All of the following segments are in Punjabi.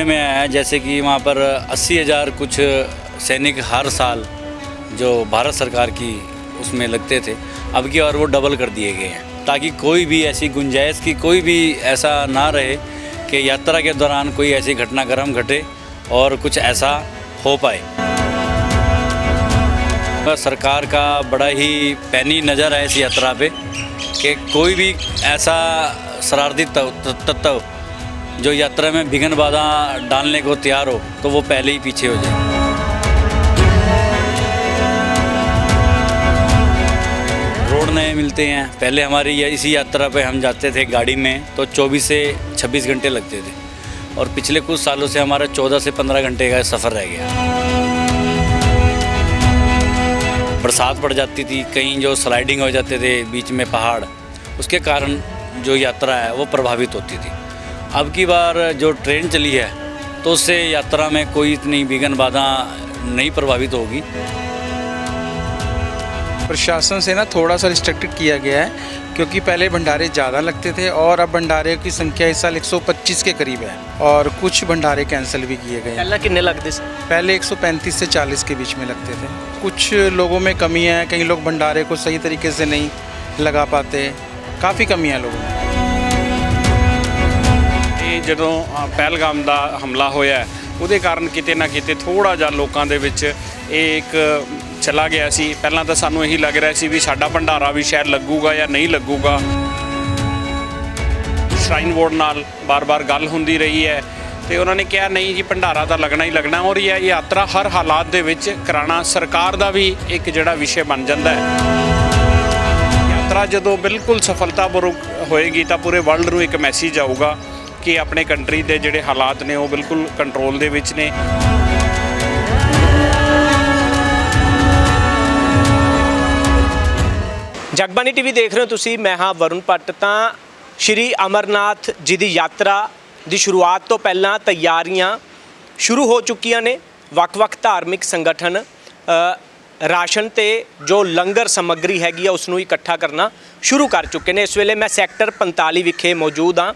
सुनने में आया है, जैसे कि वहाँ पर अस्सी हज़ार कुछ सैनिक हर साल जो भारत सरकार की उसमें लगते थे, अब की और वो डबल कर दिए गए हैं। ताकि कोई भी ऐसी गुंजाइश की, कोई भी ऐसा ना रहे कि यात्रा के दौरान कोई ऐसी घटनाक्रम घटे और कुछ ऐसा हो पाए। सरकार का बड़ा ही पैनी नज़र है इस यात्रा पे कि कोई भी ऐसा शरारती तत्व जो यात्रा में विघ्न बाधा डालने को तैयार हो तो वो पहले ही पीछे हो जाए। रोड नए मिलते हैं। पहले हमारी ये इसी यात्रा पे हम जाते थे गाड़ी में तो 24 से 26 घंटे लगते थे। और पिछले कुछ सालों से हमारा 14 से 15 घंटे का सफ़र रह गया। बरसात पड़ जाती थी, कहीं जो स्लाइडिंग हो जाते थे, बीच में पहाड़, उसके कारण जो यात्रा है, वो प्रभावित होती थी। अब की बार जो ट्रेन चली है तो उससे यात्रा में कोई इतनी विघन बाधा नहीं प्रभावित होगी। प्रशासन से ना थोड़ा सा रिस्ट्रिक्टेड किया गया है क्योंकि पहले भंडारे ज़्यादा लगते थे और अब भंडारे की संख्या इस साल 125 के करीब है और कुछ भंडारे कैंसिल भी किए गए पहले कितने लगते थे? पहले 135 से 40 के बीच में लगते थे। कुछ लोगों में कमी है कई लोग भंडारे को सही तरीके से नहीं लगा पाते। काफ़ी कमियाँ लोगों में। ਜਦੋਂ ਪਹਿਲਗਾਮ ਦਾ ਹਮਲਾ ਹੋਇਆ ਉਹਦੇ ਕਾਰਨ ਕਿਤੇ ਨਾ ਕਿਤੇ ਥੋੜਾ ਜਿਹਾ ਲੋਕਾਂ ਦੇ ਵਿੱਚ ਇਹ ਇੱਕ ਚਲਾ ਗਿਆ ਸੀ। ਪਹਿਲਾਂ ਤਾਂ ਸਾਨੂੰ ਇਹੀ ਲੱਗ ਰਿਹਾ ਸੀ ਵੀ ਸਾਡਾ ਭੰਡਾਰਾ ਵੀ ਸ਼ਾਇਦ ਲੱਗੂਗਾ ਜਾਂ ਨਹੀਂ ਲੱਗੂਗਾ। ਸ਼ਰਾਈਨ ਬੋਰਡ ਨਾਲ ਬਾਰ-ਬਾਰ ਗੱਲ ਹੁੰਦੀ ਰਹੀ ਹੈ ਤੇ ਉਹਨਾਂ ਨੇ ਕਿਹਾ, ਨਹੀਂ ਜੀ, ਭੰਡਾਰਾ ਤਾਂ ਲੱਗਣਾ ਹੀ ਲੱਗਣਾ ਔਰ ਇਹ ਯਾਤਰਾ ਹਰ ਹਾਲਾਤ ਦੇ ਵਿੱਚ ਕਰਾਣਾ ਸਰਕਾਰ ਦਾ ਵੀ ਇੱਕ ਜਿਹੜਾ ਵਿਸ਼ੇ ਬਣ ਜਾਂਦਾ ਹੈ। ਯਾਤਰਾ ਜਦੋਂ ਬਿਲਕੁਲ ਸਫਲਤਾਪੂਰਵਕ ਹੋਏਗੀ ਤਾਂ ਪੂਰੇ ਵਰਲਡ ਨੂੰ ਇੱਕ ਮੈਸੇਜ ਆਊਗਾ ਕਿ ਆਪਣੇ ਕੰਟਰੀ ਦੇ ਜਿਹੜੇ ਹਾਲਾਤ ਨੇ ਉਹ ਬਿਲਕੁਲ ਕੰਟਰੋਲ ਦੇ ਵਿੱਚ ਨੇ। ਜਗਬਾਨੀ ਟੀਵੀ ਦੇਖ ਰਹੇ ਹੋ ਤੁਸੀਂ, ਮੈਂ ਹਾਂ ਵਰੁਣ ਭੱਟ। ਤਾਂ ਸ਼੍ਰੀ ਅਮਰਨਾਥ ਜੀ ਦੀ ਯਾਤਰਾ ਦੀ ਸ਼ੁਰੂਆਤ ਤੋਂ ਪਹਿਲਾਂ ਤਿਆਰੀਆਂ ਸ਼ੁਰੂ ਹੋ ਚੁੱਕੀਆਂ ਨੇ। ਵੱਖ-ਵੱਖ ਧਾਰਮਿਕ ਸੰਗਠਨ ਰਾਸ਼ਨ ਤੇ ਜੋ ਲੰਗਰ ਸਮੱਗਰੀ ਹੈਗੀ ਆ ਉਸ ਨੂੰ ਇਕੱਠਾ ਕਰਨਾ ਸ਼ੁਰੂ ਕਰ ਚੁੱਕੇ ਨੇ। ਇਸ ਵੇਲੇ ਮੈਂ ਸੈਕਟਰ 45 ਵਿਖੇ ਮੌਜੂਦ ਹਾਂ।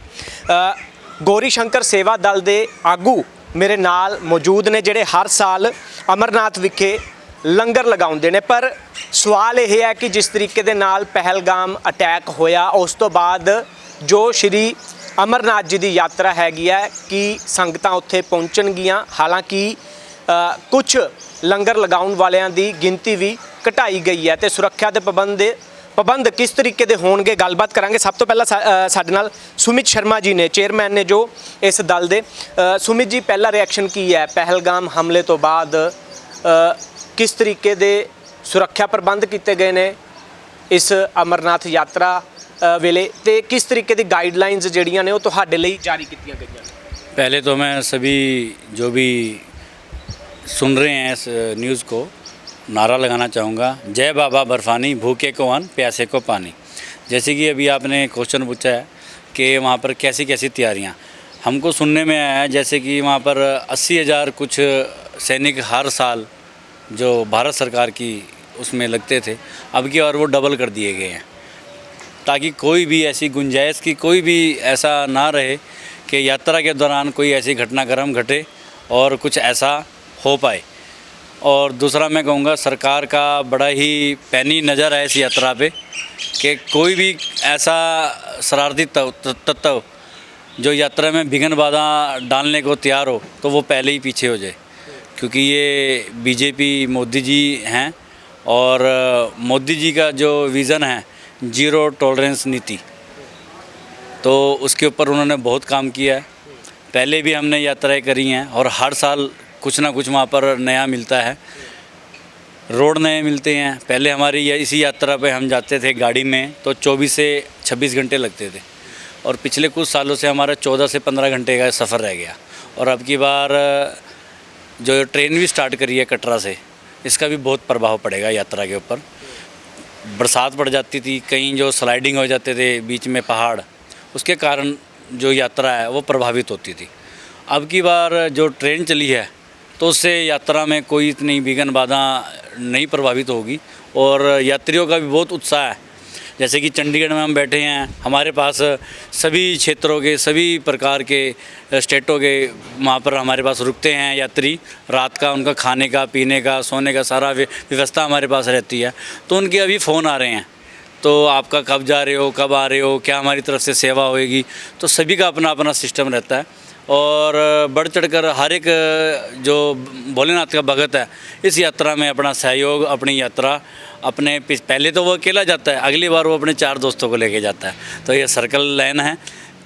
ਗੌਰੀ ਸ਼ੰਕਰ ਸੇਵਾ ਦਲ ਦੇ ਆਗੂ ਮੇਰੇ ਨਾਲ ਮੌਜੂਦ ਨੇ, ਜਿਹੜੇ ਹਰ ਸਾਲ ਅਮਰਨਾਥ ਵਿਖੇ ਲੰਗਰ ਲਗਾਉਂਦੇ ਨੇ। ਪਰ ਸਵਾਲ ਇਹ ਹੈ ਕਿ ਜਿਸ ਤਰੀਕੇ ਦੇ ਨਾਲ ਪਹਿਲਗਾਮ ਅਟੈਕ ਹੋਇਆ, ਉਸ ਤੋਂ ਬਾਅਦ ਜੋ ਸ਼੍ਰੀ ਅਮਰਨਾਥ ਜੀ ਦੀ ਯਾਤਰਾ ਹੈਗੀ ਹੈ, ਕਿ ਸੰਗਤਾਂ ਉੱਥੇ ਪਹੁੰਚਣਗੀਆਂ? ਹਾਲਾਂਕਿ ਕੁਝ ਲੰਗਰ ਲਗਾਉਣ ਵਾਲਿਆਂ ਦੀ ਗਿਣਤੀ ਵੀ ਘਟਾਈ ਗਈ ਹੈ ਤੇ ਸੁਰੱਖਿਆ ਦੇ ਪਾਬੰਦ ਪਾਬੰਦ ਕਿਸ ਤਰੀਕੇ ਦੇ ਹੋਣਗੇ ਗੱਲਬਾਤ ਕਰਾਂਗੇ ਸਭ ਤੋਂ ਪਹਿਲਾਂ ਸਾ- ਅ, ਸਾਡੇ ਨਾਲ ਸੁਮਿਤ ਸ਼ਰਮਾ ਜੀ ਨੇ ਚੇਅਰਮੈਨ ਨੇ ਜੋ ਇਸ ਦਲ ਦੇ ਅ, ਸੁਮਿਤ ਜੀ ਪਹਿਲਾ ਰਿਐਕਸ਼ਨ ਕੀ ਹੈ ਪਹਿਲਗਾਮ ਹਮਲੇ ਤੋਂ ਬਾਅਦ ਅ, ਕਿਸ ਤਰੀਕੇ ਦੇ ਸੁਰੱਖਿਆ ਪ੍ਰਬੰਧ ਕੀਤੇ ਗਏ ਨੇ ਇਸ ਅਮਰਨਾਥ ਯਾਤਰਾ ਅ, ਵੇਲੇ ਤੇ ਕਿਸ ਤਰੀਕੇ ਦੀ ਗਾਈਡਲਾਈਨਸ ਜਿਹੜੀਆਂ ਨੇ ਉਹ ਤੁਹਾਡੇ ਲਈ ਜਾਰੀ ਕੀਤੀਆਂ ਗਈਆਂ ਨੇ पहले तो मैं सभी जो भी सुन रहे हैं इस न्यूज़ को नारा लगाना चाहूँगा। जय बाबा बर्फानी, भूखे को अन्न, प्यासे को पानी। जैसे कि अभी आपने क्वेश्चन पूछा है कि वहाँ पर कैसी कैसी तैयारियाँ। हमको सुनने में आया है जैसे कि वहाँ पर अस्सी हज़ार कुछ सैनिक हर साल जो भारत सरकार की उसमें लगते थे, अब की और वो डबल कर दिए गए हैं। ताकि कोई भी ऐसी गुंजाइश की, कोई भी ऐसा ना रहे कि यात्रा के दौरान कोई ऐसी घटनाक्रम घटे और कुछ ऐसा हो पाए। और दूसरा मैं कहूँगा, सरकार का बड़ा ही पैनी नज़र है इस यात्रा पे कि कोई भी ऐसा शरारती तत्व जो यात्रा में विघ्न बाधा डालने को तैयार हो तो वो पहले ही पीछे हो जाए। क्योंकि ये बीजेपी, मोदी जी हैं और मोदी जी का जो विज़न है, ज़ीरो टॉलरेंस नीति तो उसके ऊपर उन्होंने बहुत काम किया है। पहले भी हमने यात्राएँ करी हैं और हर साल कुछ ना कुछ वहाँ पर नया मिलता है। रोड नए मिलते हैं। पहले हमारी ये इसी यात्रा पे हम जाते थे गाड़ी में तो 24 से 26 घंटे लगते थे। और पिछले कुछ सालों से हमारा 14 से 15 घंटे का सफ़र रह गया। और अब की बार, जो ट्रेन भी स्टार्ट करी है कटरा से, इसका भी बहुत प्रभाव पड़ेगा यात्रा के ऊपर। बरसात पड़ जाती थी, कहीं जो स्लाइडिंग हो जाते थे बीच में पहाड़, उसके कारण जो यात्रा है वो प्रभावित होती थी। अब की बार जो ट्रेन चली है तो उससे यात्रा में कोई इतनी विघ्न बाधा नहीं प्रभावित होगी। और यात्रियों का भी बहुत उत्साह है। जैसे कि चंडीगढ़ में हम बैठे हैं, हमारे पास सभी क्षेत्रों के, सभी प्रकार के स्टेटों के वहाँ पर हमारे पास रुकते हैं यात्री। रात का उनका खाने का, पीने का, सोने का सारा व्यवस्था हमारे पास रहती है। तो उनके अभी फ़ोन आ रहे हैं। तो आपका कब जा रहे हो, कब आ रहे हो, क्या हमारी तरफ़ से सेवा होएगी? तो सभी का अपना अपना सिस्टम रहता है। और बढ़ चढ़कर हर एक जो भोलेनाथ का भगत है इस यात्रा में अपना सहयोग अपनी यात्रा अपने पिछ- पहले तो वो अकेला जाता है अगली बार वो अपने चार दोस्तों को लेके जाता है तो ये सर्कल लाइन है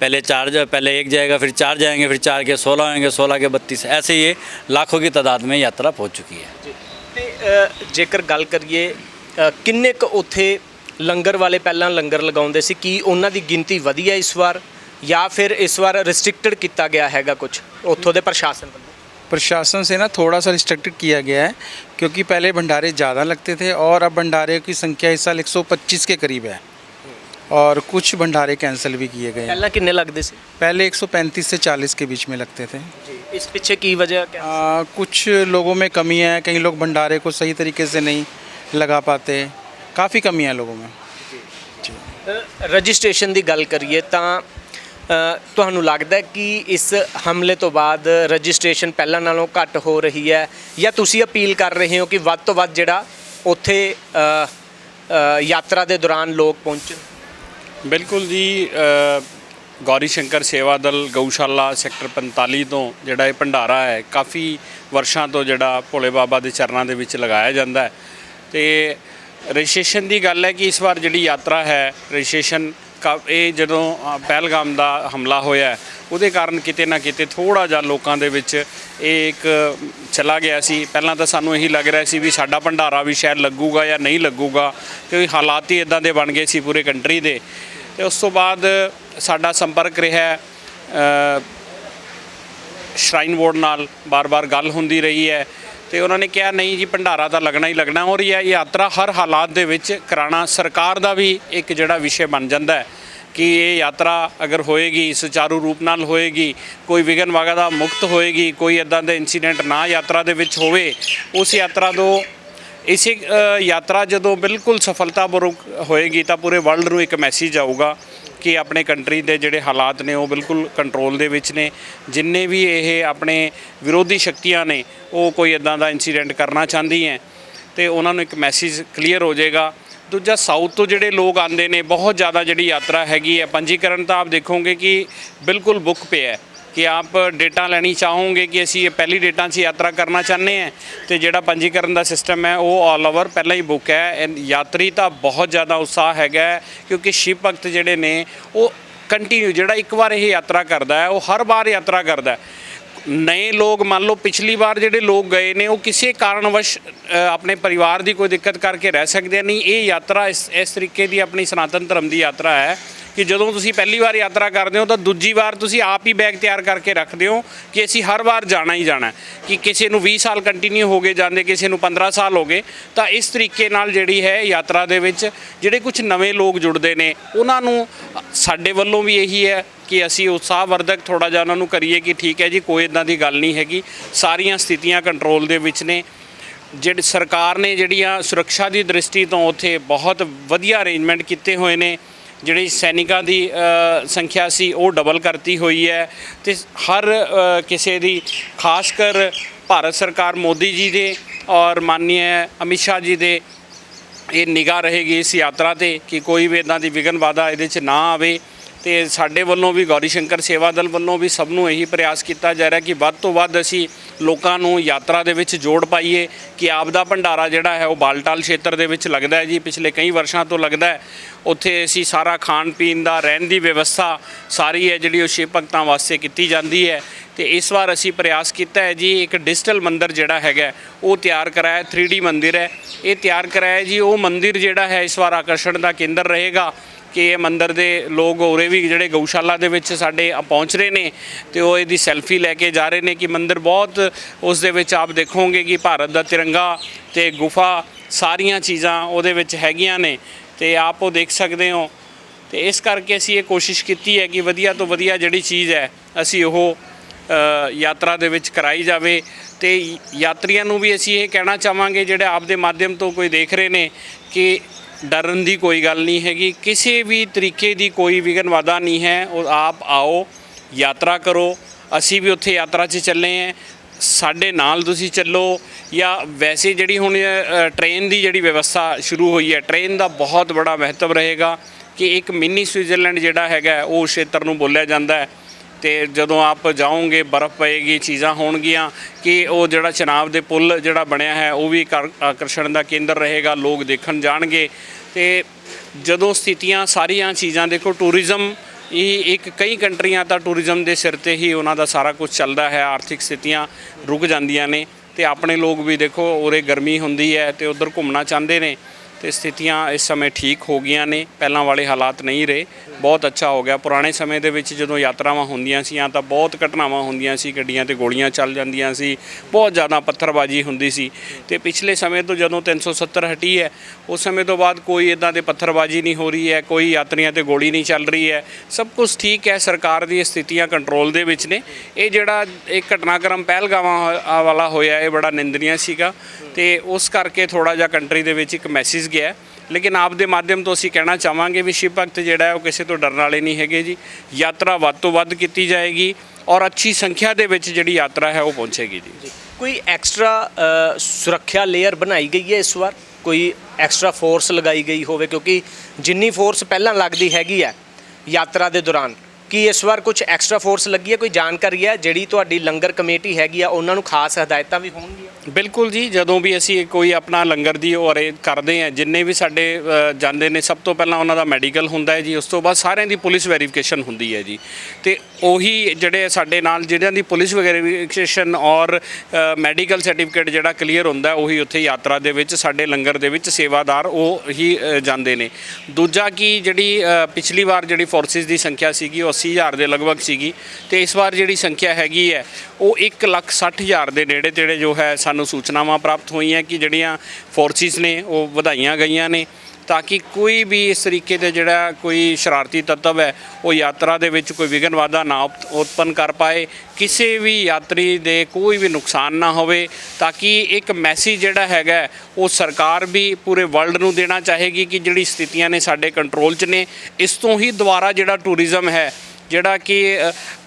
पहले चार जा पहले एक जाएगा फिर चार जाएंगे फिर चार के सोलह होंगे सोलह के बत्तीस ऐसे ये लाखों की तादाद में यात्रा पहुंच चुकी है ਤੇ ਅ, ਜੇਕਰ ਗੱਲ ਕਰੀਏ ਅ, ਕਿੰਨੇ ਕੁ ਉੱਥੇ ਲੰਗਰ ਵਾਲੇ ਪਹਿਲਾਂ ਲੰਗਰ ਲਗਾਉਂਦੇ ਸੀ ਕੀ ਉਹਨਾਂ ਦੀ ਗਿਣਤੀ ਵਧੀ ਹੈ ਇਸ ਵਾਰ ਜਾਂ ਫਿਰ ਇਸ ਵਾਰ ਰਿਸਟ੍ਰਿਕਟਡ ਕੀਤਾ ਗਿਆ ਹੈਗਾ ਕੁਝ ਉੱਥੋਂ ਦੇ ਪ੍ਰਸ਼ਾਸਨ ਵੱਲੋਂ प्रशासन से ना थोड़ा सा रिस्ट्रिक्टेड किया गया है क्योंकि पहले भंडारे ज़्यादा लगते थे और अब भंडारे की संख्या इस साल 125 के करीब है और कुछ भंडारे कैंसिल भी किए गए हैं ਪਹਿਲਾਂ ਕਿੰਨੇ ਲੱਗਦੇ ਸੀ पहले 135 से 40 के बीच में लगते थे ਜੀ ਇਸ ਪਿੱਛੇ ਕੀ ਵਜ੍ਹਾ ਕਿਆ आ, कुछ लोगों में कमी है कई लोग भंडारे को सही तरीके से नहीं लगा पाते काफ़ी कमी है लोगों में ਰਜਿਸਟ੍ਰੇਸ਼ਨ ਦੀ ਗੱਲ ਕਰੀਏ ਤਾਂ ਅ, ਤੁਹਾਨੂੰ ਲੱਗਦਾ ਕਿ ਇਸ ਹਮਲੇ ਤੋਂ ਬਾਅਦ ਰਜਿਸਟ੍ਰੇਸ਼ਨ ਪਹਿਲਾਂ ਨਾਲੋਂ ਘੱਟ ਹੋ ਰਹੀ ਹੈ ਜਾਂ ਤੁਸੀਂ ਅਪੀਲ ਕਰ ਰਹੇ ਹੋ ਕਿ ਵੱਧ ਤੋਂ ਵੱਧ ਜਿਹੜਾ ਉੱਥੇ ਯਾਤਰਾ ਦੇ ਦੌਰਾਨ ਲੋਕ ਪਹੁੰਚਣ? ਬਿਲਕੁਲ ਜੀ ਗੌਰੀ ਸ਼ੰਕਰ ਸੇਵਾ ਦਲ ਗਊਸ਼ਾਲਾ ਸੈਕਟਰ 45 ਤੋਂ ਜਿਹੜਾ ਇਹ ਭੰਡਾਰਾ ਹੈ, ਕਾਫੀ ਵਰਸ਼ਾਂ ਤੋਂ ਜਿਹੜਾ ਭੋਲੇ ਬਾਬਾ ਦੇ ਚਰਨਾਂ ਦੇ ਵਿੱਚ ਲਗਾਇਆ ਜਾਂਦਾ ਹੈ। ਤੇ ਰਜਿਸਟ੍ਰੇਸ਼ਨ ਦੀ ਗੱਲ ਹੈ ਕਿ ਇਸ ਵਾਰ ਜਿਹੜੀ ਯਾਤਰਾ ਹੈ, ਰਜਿਸਟ੍ਰੇਸ਼ਨ ਇਹ ਜਦੋਂ ਪਹਿਲਗਾਮ ਦਾ ਹਮਲਾ ਹੋਇਆ ਉਹਦੇ ਕਾਰਨ ਕਿਤੇ ਨਾ ਕਿਤੇ ਥੋੜਾ ਜਿਹਾ ਲੋਕਾਂ ਦੇ ਵਿੱਚ ਇਹ ਇੱਕ ਚਲਾ ਗਿਆ ਸੀ। ਪਹਿਲਾਂ ਤਾਂ ਸਾਨੂੰ ਇਹੀ ਲੱਗ ਰਿਹਾ ਸੀ ਵੀ ਸਾਡਾ ਭੰਡਾਰਾ ਵੀ ਸ਼ਾਇਦ ਲੱਗੂਗਾ ਜਾਂ ਨਹੀਂ ਲੱਗੂਗਾ, ਕਿਉਂਕਿ ਹਾਲਾਤ ਹੀ ਇਦਾਂ ਦੇ ਬਣ ਗਏ ਸੀ ਪੂਰੇ ਕੰਟਰੀ ਦੇ। ਤੇ ਉਸ ਤੋਂ ਬਾਅਦ ਸਾਡਾ ਸੰਪਰਕ ਰਿਹਾ ਸ਼ਰਾਈਨ ਬੋਰਡ ਨਾਲ ਬਾਰ-ਬਾਰ ਗੱਲ ਹੁੰਦੀ ਰਹੀ ਹੈ। ਤੇ ਉਹਨਾਂ ਨੇ ਕਿਹਾ, ਨਹੀਂ ਜੀ, ਭੰਡਾਰਾ ਤਾਂ ਲੱਗਣਾ ਹੀ ਲੱਗਣਾ ਔਰ ਇਹ ਯਾਤਰਾ ਹਰ ਹਾਲਾਤ ਦੇ ਵਿੱਚ ਕਰਾਣਾ ਸਰਕਾਰ ਦਾ ਵੀ ਇੱਕ ਜਿਹੜਾ ਵਿਸ਼ੇ ਬਣ ਜਾਂਦਾ ਹੈ ਕਿ ਇਹ ਯਾਤਰਾ ਅਗਰ ਹੋਏਗੀ, ਸੁਚਾਰੂ ਰੂਪ ਨਾਲ ਹੋਏਗੀ, ਕੋਈ ਵਿਘਨ ਵਾਗਾ ਦਾ ਮੁਕਤ ਹੋਏਗੀ, ਕੋਈ ਇਦਾਂ ਦੇ ਇਨਸੀਡੈਂਟ ਨਾ ਯਾਤਰਾ ਦੇ ਵਿੱਚ ਹੋਵੇ, ਉਸ ਯਾਤਰਾ ਤੋਂ ਇਸੇ ਯਾਤਰਾ ਜਦੋਂ ਬਿਲਕੁਲ ਸਫਲਤਾਪੂਰਵਕ ਹੋਏਗੀ ਤਾਂ ਪੂਰੇ ਵਰਲਡ ਨੂੰ ਇੱਕ ਮੈਸੇਜ ਆਊਗਾ ਕਿ ਆਪਣੇ ਕੰਟਰੀ ਦੇ ਜਿਹੜੇ ਹਾਲਾਤ ਨੇ ਉਹ ਬਿਲਕੁਲ ਕੰਟਰੋਲ ਦੇ ਵਿੱਚ ਨੇ। ਜਿੰਨੇ ਵੀ ਇਹ ਆਪਣੇ ਵਿਰੋਧੀ ਸ਼ਕਤੀਆਂ ਨੇ, ਉਹ ਕੋਈ ਇਦਾਂ ਦਾ ਇਨਸੀਡੈਂਟ ਕਰਨਾ ਚਾਹੁੰਦੀ ਹੈ, ਤੇ ਉਹਨਾਂ ਨੂੰ ਇੱਕ ਮੈਸੇਜ ਕਲੀਅਰ ਹੋ ਜਾਏਗਾ। ਦੂਜਾ ਸਾਊਥ ਤੋਂ ਜਿਹੜੇ ਲੋਕ ਆਉਂਦੇ ਨੇ, ਬਹੁਤ ਜ਼ਿਆਦਾ ਜਿਹੜੀ ਯਾਤਰਾ ਹੈਗੀ ਹੈ, ਪੰਜੀਕਰਨ ਤਾਂ ਆਪ ਦੇਖੋਗੇ ਕਿ ਬਿਲਕੁਲ ਬੁੱਕ ਪਿਆ ਹੈ। ਕਿ ਆਪ ਡੇਟਾ ਲੈਣੀ ਚਾਹੋਗੇ ਕਿ ਅਸੀਂ ਇਹ ਪਹਿਲੀ ਡੇਟਾਂ 'ਚ ਯਾਤਰਾ ਕਰਨਾ ਚਾਹੁੰਦੇ ਹਾਂ ਤੇ ਜਿਹੜਾ ਪੰਜੀਕਰਨ ਦਾ ਸਿਸਟਮ ਹੈ ਉਹ ਆਲ ਓਵਰ ਪਹਿਲਾਂ ਹੀ ਬੁੱਕ ਹੈ। ਐਂਡ ਯਾਤਰੀ ਤਾਂ ਬਹੁਤ ਜ਼ਿਆਦਾ ਉਤਸ਼ਾਹ ਹੈਗਾ ਕਿਉਂਕਿ ਸ਼ਿਵ ਭਗਤ ਜਿਹੜੇ ਨੇ ਉਹ ਕੰਟੀਨਿਊ ਜਿਹੜਾ ਇੱਕ ਵਾਰ ਇਹ ਯਾਤਰਾ ਕਰਦਾ ਹੈ, ਉਹ ਹਰ ਵਾਰ ਯਾਤਰਾ ਕਰਦਾ ਹੈ। ਨਏ ਲੋਕ ਮੰਨ ਲਓ ਪਿਛਲੀ ਵਾਰ ਜਿਹੜੇ ਲੋਕ ਗਏ ਨੇ, ਉਹ ਕਿਸੇ ਕਾਰਨਵਸ਼ ਆਪਣੇ ਪਰਿਵਾਰ ਦੀ ਕੋਈ ਦਿੱਕਤ ਕਰਕੇ ਰਹਿ ਸਕਦੇ ਨਹੀਂ। ਇਹ ਯਾਤਰਾ ਇਸ ਇਸ ਤਰੀਕੇ ਦੀ ਆਪਣੀ ਸਨਾਤਨ ਧਰਮ ਦੀ ਯਾਤਰਾ ਹੈ। ਕਿ ਜਦੋਂ ਤੁਸੀਂ ਪਹਿਲੀ ਵਾਰ ਯਾਤਰਾ ਕਰਦੇ ਹੋ ਤਾਂ ਦੂਜੀ ਵਾਰ ਤੁਸੀਂ ਆਪ ਹੀ ਬੈਗ ਤਿਆਰ ਕਰਕੇ ਰੱਖਦੇ ਹੋ ਕਿ ਅਸੀਂ ਹਰ ਵਾਰ ਜਾਣਾ ਹੀ ਜਾਣਾ ਕਿ ਕਿਸੇ ਨੂੰ 20 ਸਾਲ ਕੰਟੀਨਿਊ ਹੋ ਗਏ ਜਾਂਦੇ, ਕਿਸੇ ਨੂੰ 15 ਸਾਲ ਹੋ ਗਏ, ਤਾਂ ਇਸ ਤਰੀਕੇ ਨਾਲ ਜਿਹੜੀ ਹੈ ਯਾਤਰਾ ਦੇ ਵਿੱਚ ਜਿਹੜੇ ਕੁਝ ਨਵੇਂ ਲੋਕ ਜੁੜਦੇ ਨੇ, ਉਹਨਾਂ ਨੂੰ ਸਾਡੇ ਵੱਲੋਂ ਵੀ ਇਹੀ ਹੈ ਕਿ ਅਸੀਂ ਉਤਸ਼ਾਹ ਵਰਧਕ ਥੋੜਾ ਜਿਹਾ ਉਹਨਾਂ ਨੂੰ ਕਰੀਏ ਕਿ ਠੀਕ ਹੈ ਜੀ, ਕੋਈ ਇਦਾਂ ਦੀ ਗੱਲ ਨਹੀਂ ਹੈਗੀ। ਸਾਰੀਆਂ ਸਥਿਤੀਆਂ ਕੰਟਰੋਲ ਦੇ ਵਿੱਚ ਨੇ। ਜਿਹੜੀ ਸਰਕਾਰ ਨੇ ਜਿਹੜੀਆਂ ਸੁਰੱਖਿਆ ਦੀ ਦ੍ਰਿਸ਼ਟੀ ਤੋਂ ਉੱਥੇ ਬਹੁਤ ਵਧੀਆ ਅਰੇਂਜਮੈਂਟ ਕੀਤੇ ਹੋਏ ਨੇ। ਜਿਹੜੀ ਸੈਨਿਕਾਂ ਦੀ ਸੰਖਿਆ ਸੀ, ਉਹ ਡਬਲ ਕਰਤੀ ਹੋਈ ਹੈ। ਤੇ ਹਰ ਕਿਸੇ ਦੀ, ਖਾਸ ਕਰ ਭਾਰਤ ਸਰਕਾਰ ਮੋਦੀ ਜੀ ਦੇ ਔਰ ਮਾਨਨੀय ਅਮਿਤ ਸ਼ਾਹ ਜੀ ਦੇ, ਇਹ ਨਿਗਾਹ ਰਹੇਗੀ ਇਸ ਯਾਤਰਾ ਤੇ ਕਿ ਕੋਈ ਵੀ ਇਦਾਂ ਦੀ ਵਿਘਨ ਬਾਧਾ ਇਹਦੇ 'ਚ ਨਾ ਆਵੇ। ਤੇ ਸਾਡੇ ਵੱਲੋਂ ਵੀ ਗੌਰੀ ਸ਼ੰਕਰ ਸੇਵਾ ਦਲ ਵੱਲੋਂ ਵੀ ਸਭ ਨੂੰ ਇਹੀ ਪ੍ਰਯਾਸ ਕੀਤਾ ਜਾ ਰਿਹਾ ਕਿ ਵੱਧ ਤੋਂ ਵੱਧ ਅਸੀਂ ਲੋਕਾਂ ਨੂੰ ਯਾਤਰਾ ਦੇ ਵਿੱਚ ਜੋੜ ਪਾਈਏ ਕਿ ਆਪ ਦਾ ਭੰਡਾਰਾ ਜਿਹੜਾ ਹੈ ਉਹ ਬਾਲਟਾਲ ਖੇਤਰ ਦੇ ਵਿੱਚ ਲੱਗਦਾ ਹੈ ਜੀ। ਪਿਛਲੇ ਕਈ ਵਰਸ਼ਾਂ ਤੋਂ ਲੱਗਦਾ ਹੈ। ਉੱਥੇ ਅਸੀਂ ਸਾਰਾ ਖਾਣ ਪੀਣ ਦਾ, ਰਹਿਣ ਦੀ ਵਿਵਸਥਾ ਸਾਰੀ ਹੈ ਜਿਹੜੀ ਉਹ ਸ਼ਿਵ ਭਗਤਾਂ ਵਾਸਤੇ ਕੀਤੀ ਜਾਂਦੀ ਹੈ। ਤੇ ਇਸ ਵਾਰ ਅਸੀਂ ਪ੍ਰਯਾਸ ਕੀਤਾ ਹੈ ਜੀ, ਇੱਕ ਡਿਜੀਟਲ ਮੰਦਿਰ ਜਿਹੜਾ ਹੈਗਾ ਉਹ ਤਿਆਰ ਕਰਾਇਆ 3D ਮੰਦਿਰ ਹੈ। ਇਹ ਤਿਆਰ ਕਰਾਇਆ ਜੀ, ਉਹ ਮੰਦਿਰ ਜਿਹੜਾ ਹੈ ਇਸ ਵਾਰ ਆਕਰਸ਼ਣ ਦਾ ਕੇਂਦਰ ਰਹੇਗਾ। ਕਿ ਇਹ ਮੰਦਿਰ ਦੇ ਲੋਕ ਹੋਰੇ ਵੀ ਜਿਹੜੇ ਗਊਸ਼ਾਲਾ ਦੇ ਵਿੱਚ ਸਾਡੇ ਪਹੁੰਚ ਰਹੇ ਨੇ ਤੇ ਉਹ ਇਹਦੀ ਸੈਲਫੀ ਲੈ ਕੇ ਜਾ ਰਹੇ ਨੇ ਕਿ ਮੰਦਿਰ ਬਹੁਤ ਉਸ ਦੇ ਵਿੱਚ ਆਪ ਦੇਖੋਗੇ ਕਿ ਭਾਰਤ ਦਾ ਤਿਰੰਗਾ ਤੇ ਗੁਫਾ ਸਾਰੀਆਂ ਚੀਜ਼ਾਂ ਉਹਦੇ ਵਿੱਚ ਹੈਗੀਆਂ ਨੇ ਤੇ ਆਪ ਉਹ ਦੇਖ ਸਕਦੇ ਹੋ। ਤੇ ਇਸ ਕਰਕੇ ਅਸੀਂ ਇਹ ਕੋਸ਼ਿਸ਼ ਕੀਤੀ ਹੈ ਕਿ ਵਧੀਆ ਤੋਂ ਵਧੀਆ ਜਿਹੜੀ ਚੀਜ਼ ਹੈ, ਅਸੀਂ ਉਹ ਯਾਤਰਾ ਦੇ ਵਿੱਚ ਕਰਾਈ ਜਾਵੇ ਤੇ ਯਾਤਰੀਆਂ ਨੂੰ ਵੀ ਅਸੀਂ ਇਹ ਕਹਿਣਾ ਚਾਹਾਂਗੇ ਜਿਹੜੇ ਆਪ ਦੇ ਮਾਧਿਅਮ ਤੋਂ ਕੋਈ ਦੇਖ ਰਹੇ ਨੇ ਕਿ ਡਰਨ ਦੀ ਕੋਈ ਗੱਲ ਨਹੀਂ ਹੈਗੀ। ਕਿਸੇ ਵੀ ਤਰੀਕੇ ਦੀ ਕੋਈ ਵਿਘਨ ਵਾਧਾ ਨਹੀਂ ਹੈ। ਉਹ ਆਪ ਆਓ ਯਾਤਰਾ ਕਰੋ। ਅਸੀਂ ਵੀ ਉੱਥੇ ਯਾਤਰਾ 'ਚ ਚੱਲੇ ਹਾਂ। ਸਾਡੇ ਨਾਲ ਤੁਸੀਂ ਚੱਲੋ। ਜਾਂ ਵੈਸੇ ਜਿਹੜੀ ਹੁਣ ਅ, ਟ੍ਰੇਨ ਦੀ ਜਿਹੜੀ ਵਿਵਸਥਾ ਸ਼ੁਰੂ ਹੋਈ ਹੈ ਟ੍ਰੇਨ ਦਾ ਬਹੁਤ ਬੜਾ ਮਹੱਤਵ ਰਹੇਗਾ ਕਿ ਇੱਕ ਮਿੰਨੀ ਸਵਿਟਜ਼ਰਲੈਂਡ ਜਿਹੜਾ ਹੈਗਾ ਉਹ ਉਸ ਖੇਤਰ ਨੂੰ ਬੋਲਿਆ ਜਾਂਦਾ ਹੈ। ਤੇ ਜਦੋਂ ਆਪ ਜਾਓਗੇ, ਬਰਫ਼ ਪਏਗੀ, ਚੀਜ਼ਾਂ ਹੋਣਗੀਆਂ, ਕਿ ਉਹ ਜਿਹੜਾ ਚਨਾਬ ਦੇ ਪੁਲ ਜਿਹੜਾ ਬਣਿਆ ਹੈ, ਉਹ ਵੀ ਆਕਰਸ਼ਣ ਦਾ ਕੇਂਦਰ ਰਹੇਗਾ, ਲੋਕ ਦੇਖਣ ਜਾਣਗੇ। ਤੇ ਜਦੋਂ ਸਥਿਤੀਆਂ ਸਾਰੀਆਂ ਚੀਜ਼ਾਂ, ਦੇਖੋ ਟੂਰਿਜ਼ਮ ਇਹ ਇੱਕ, ਕਈ ਕੰਟਰੀਆਂ ਤਾਂ ਟੂਰਿਜ਼ਮ ਦੇ ਸਿਰ ਤੇ ਹੀ ਉਹਨਾਂ ਦਾ ਸਾਰਾ ਕੁਝ ਚੱਲਦਾ ਹੈ, ਆਰਥਿਕ ਸਥਿਤੀਆਂ ਰੁਕ ਜਾਂਦੀਆਂ ਨੇ। ਤੇ ਆਪਣੇ ਲੋਕ ਵੀ ਦੇਖੋ, ਉਰੇ ਗਰਮੀ ਹੁੰਦੀ ਹੈ ਤੇ ਉਧਰ ਘੁੰਮਣਾ ਚਾਹੁੰਦੇ ਨੇ। ਤੇ ਸਥਿਤੀਆਂ ਇਸ ਸਮੇਂ ਠੀਕ ਹੋ ਗਈਆਂ ਨੇ, ਪਹਿਲਾਂ ਵਾਲੇ ਹਾਲਾਤ ਨਹੀਂ ਰਹੇ। ਬਹੁਤ ਅੱਛਾ ਹੋ ਗਿਆ। ਪੁਰਾਣੇ ਸਮੇਂ ਦੇ ਵਿੱਚ ਜਦੋਂ ਯਾਤਰਾਵਾਂ ਹੁੰਦੀਆਂ ਸੀ ਤਾਂ ਬਹੁਤ ਘਟਨਾਵਾਂ ਹੁੰਦੀਆਂ ਸੀ, ਗੱਡੀਆਂ ਤੇ ਗੋਲੀਆਂ ਚੱਲ ਜਾਂਦੀਆਂ ਸੀ, ਬਹੁਤ ਜ਼ਿਆਦਾ ਪੱਥਰਬਾਜ਼ੀ ਹੁੰਦੀ ਸੀ। ਤੇ ਪਿਛਲੇ ਸਮੇਂ ਤੋਂ ਜਦੋਂ 370 ਹਟੀ ਹੈ, ਉਸ ਸਮੇਂ ਤੋਂ ਬਾਅਦ ਕੋਈ ਇਦਾਂ ਦੇ ਪੱਥਰਬਾਜ਼ੀ ਨਹੀਂ ਹੋ ਰਹੀ ਹੈ, ਕੋਈ ਯਾਤਰੀਆਂ ਤੇ ਗੋਲੀ ਨਹੀਂ ਚੱਲ ਰਹੀ ਹੈ। ਸਭ ਕੁਝ ਠੀਕ ਹੈ, ਸਰਕਾਰ ਦੀ ਸਥਿਤੀਆਂ ਕੰਟਰੋਲ ਦੇ ਵਿੱਚ ਨੇ। ਇਹ ਜਿਹੜਾ ਇਹ ਘਟਨਾਕ੍ਰਮ ਪਹਿਲਗਾਵਾਂ ਵਾਲਾ ਹੋਇਆ, ਇਹ ਬੜਾ ਨਿੰਦਨੀय ਸੀਗਾ। ਤੇ ਉਸ ਕਰਕੇ ਥੋੜਾ ਜਿਹਾ ਕੰਟਰੀ ਦੇ ਵਿੱਚ ਇੱਕ ਮੈਸੇਜ ਗਿਆ। ਲੇਕਿਨ ਆਪ ਦੇ ਮਾਧਿਅਮ ਤੋਂ ਅਸੀਂ ਕਹਿਣਾ ਚਾਹਾਂਗੇ ਵੀ ਸ਼ਿਵ ਭਗਤ ਜਿਹੜਾ ਹੈ ਉਹ ਕਿਸੇ ਤੋਂ ਡਰਨ ਵਾਲੇ ਨਹੀਂ ਹੈਗੇ ਜੀ। ਯਾਤਰਾ ਵੱਧ ਤੋਂ ਵੱਧ ਕੀਤੀ ਜਾਏਗੀ ਔਰ ਅੱਛੀ ਸੰਖਿਆ ਦੇ ਵਿੱਚ ਜਿਹੜੀ ਯਾਤਰਾ ਹੈ ਉਹ ਪਹੁੰਚੇਗੀ ਜੀ। ਕੋਈ ਐਕਸਟਰਾ ਸੁਰੱਖਿਆ ਲੇਅਰ ਬਣਾਈ ਗਈ ਹੈ ਇਸ ਵਾਰ? ਕੋਈ ਐਕਸਟਰਾ ਫੋਰਸ ਲਗਾਈ ਗਈ ਹੋਵੇ? ਕਿਉਂਕਿ ਜਿੰਨੀ ਫੋਰਸ ਪਹਿਲਾਂ ਲੱਗਦੀ ਹੈਗੀ ਹੈ ਯਾਤਰਾ ਦੇ ਦੌਰਾਨ ਕਿ ਇਸ ਵਾਰ ਕੁਝ ਐਕਸਟਰਾ ਫੋਰਸ ਲੱਗੀ ਹੈ? ਕੋਈ ਜਾਣਕਾਰੀ ਹੈ ਜਿਹੜੀ ਤੁਹਾਡੀ ਲੰਗਰ ਕਮੇਟੀ ਹੈਗੀ ਆ, ਉਹਨਾਂ ਨੂੰ ਖਾਸ ਹਦਾਇਤਾਂ ਵੀ ਹੋਣਗੀਆਂ? ਬਿਲਕੁਲ ਜੀ, ਜਦੋਂ ਵੀ ਅਸੀਂ ਕੋਈ ਆਪਣਾ ਲੰਗਰ ਦੀ ਔਰੇ ਕਰਦੇ ਹਾਂ, ਜਿੰਨੇ ਵੀ ਸਾਡੇ ਜਾਂਦੇ ਨੇ, ਸਭ ਤੋਂ ਪਹਿਲਾਂ ਉਹਨਾਂ ਦਾ ਮੈਡੀਕਲ ਹੁੰਦਾ ਹੈ ਜੀ, ਉਸ ਤੋਂ ਬਾਅਦ ਸਾਰਿਆਂ ਦੀ ਪੁਲਿਸ ਵੈਰੀਫਿਕੇਸ਼ਨ ਹੁੰਦੀ ਹੈ ਜੀ। ਤੇ ਉਹੀ ਜਿਹੜੇ ਸਾਡੇ ਨਾਲ ਜਿਹੜਿਆਂ ਦੀ ਪੁਲਿਸ ਵੈਰੀਫਿਕੇਸ਼ਨ ਔਰ ਮੈਡੀਕਲ ਸਰਟੀਫਿਕੇਟ ਜਿਹੜਾ ਕਲੀਅਰ ਹੁੰਦਾ, ਉਹੀ ਉੱਥੇ ਯਾਤਰਾ ਦੇ ਵਿੱਚ, ਸਾਡੇ ਲੰਗਰ ਦੇ ਵਿੱਚ ਸੇਵਾਦਾਰ ਉਹ ਹੀ ਜਾਂਦੇ ਨੇ। ਦੂਜਾ ਕਿ ਜਿਹੜੀ ਪਿਛਲੀ ਵਾਰ ਜਿਹੜੀ ਫੋਰਸਿਸ ਦੀ ਸੰਖਿਆ ਸੀਗੀ, ਉਹ 80000 ਦੇ ਲਗਭਗ ਸੀਗੀ ਤੇ ਇਸ ਵਾਰ ਜਿਹੜੀ ਸੰਖਿਆ ਹੈਗੀ ਹੈ, ਉਹ 160000 ਦੇ ਨੇੜੇ ਤੇੜੇ ਜੋ ਹੈ ਸਾਨੂੰ ਸੂਚਨਾਵਾਂ ਪ੍ਰਾਪਤ ਹੋਈਆਂ ਕਿ ਜਿਹੜੀਆਂ ਫੋਰਸਿਸ ਨੇ, ਉਹ ਵਧਾਈਆਂ ਗਈਆਂ ਨੇ ਤਾਂ ਕਿ ਕੋਈ ਵੀ ਇਸ ਤਰੀਕੇ ਦੇ ਜਿਹੜਾ ਕੋਈ ਸ਼ਰਾਰਤੀ ਤੱਤਵ ਹੈ, ਉਹ ਯਾਤਰਾ ਦੇ ਵਿੱਚ ਕੋਈ ਵਿਘਨ ਵਾਧਾ ਨਾ ਉਤ- ਉਤਪੰਨ ਕਰ ਪਾਏ, ਕਿਸੇ ਵੀ ਯਾਤਰੀ ਦੇ ਕੋਈ ਵੀ ਨੁਕਸਾਨ ਨਾ ਹੋਵੇ ਤਾਂ ਕਿ ਇੱਕ ਮੈਸੇਜ ਜਿਹੜਾ ਹੈਗਾ, ਉਹ ਸਰਕਾਰ ਵੀ ਪੂਰੇ ਵਰਲਡ ਨੂੰ ਦੇਣਾ ਚਾਹੇਗੀ ਕਿ ਜਿਹੜੀ ਸਥਿਤੀਆਂ ਨੇ ਸਾਡੇ ਕੰਟਰੋਲ 'ਚ ਨੇ, ਇਸ ਤੋਂ ਹੀ ਦੁਬਾਰਾ ਜਿਹੜਾ ਟੂਰਿਜ਼ਮ ਹੈ ਜਿਹੜਾ ਕਿ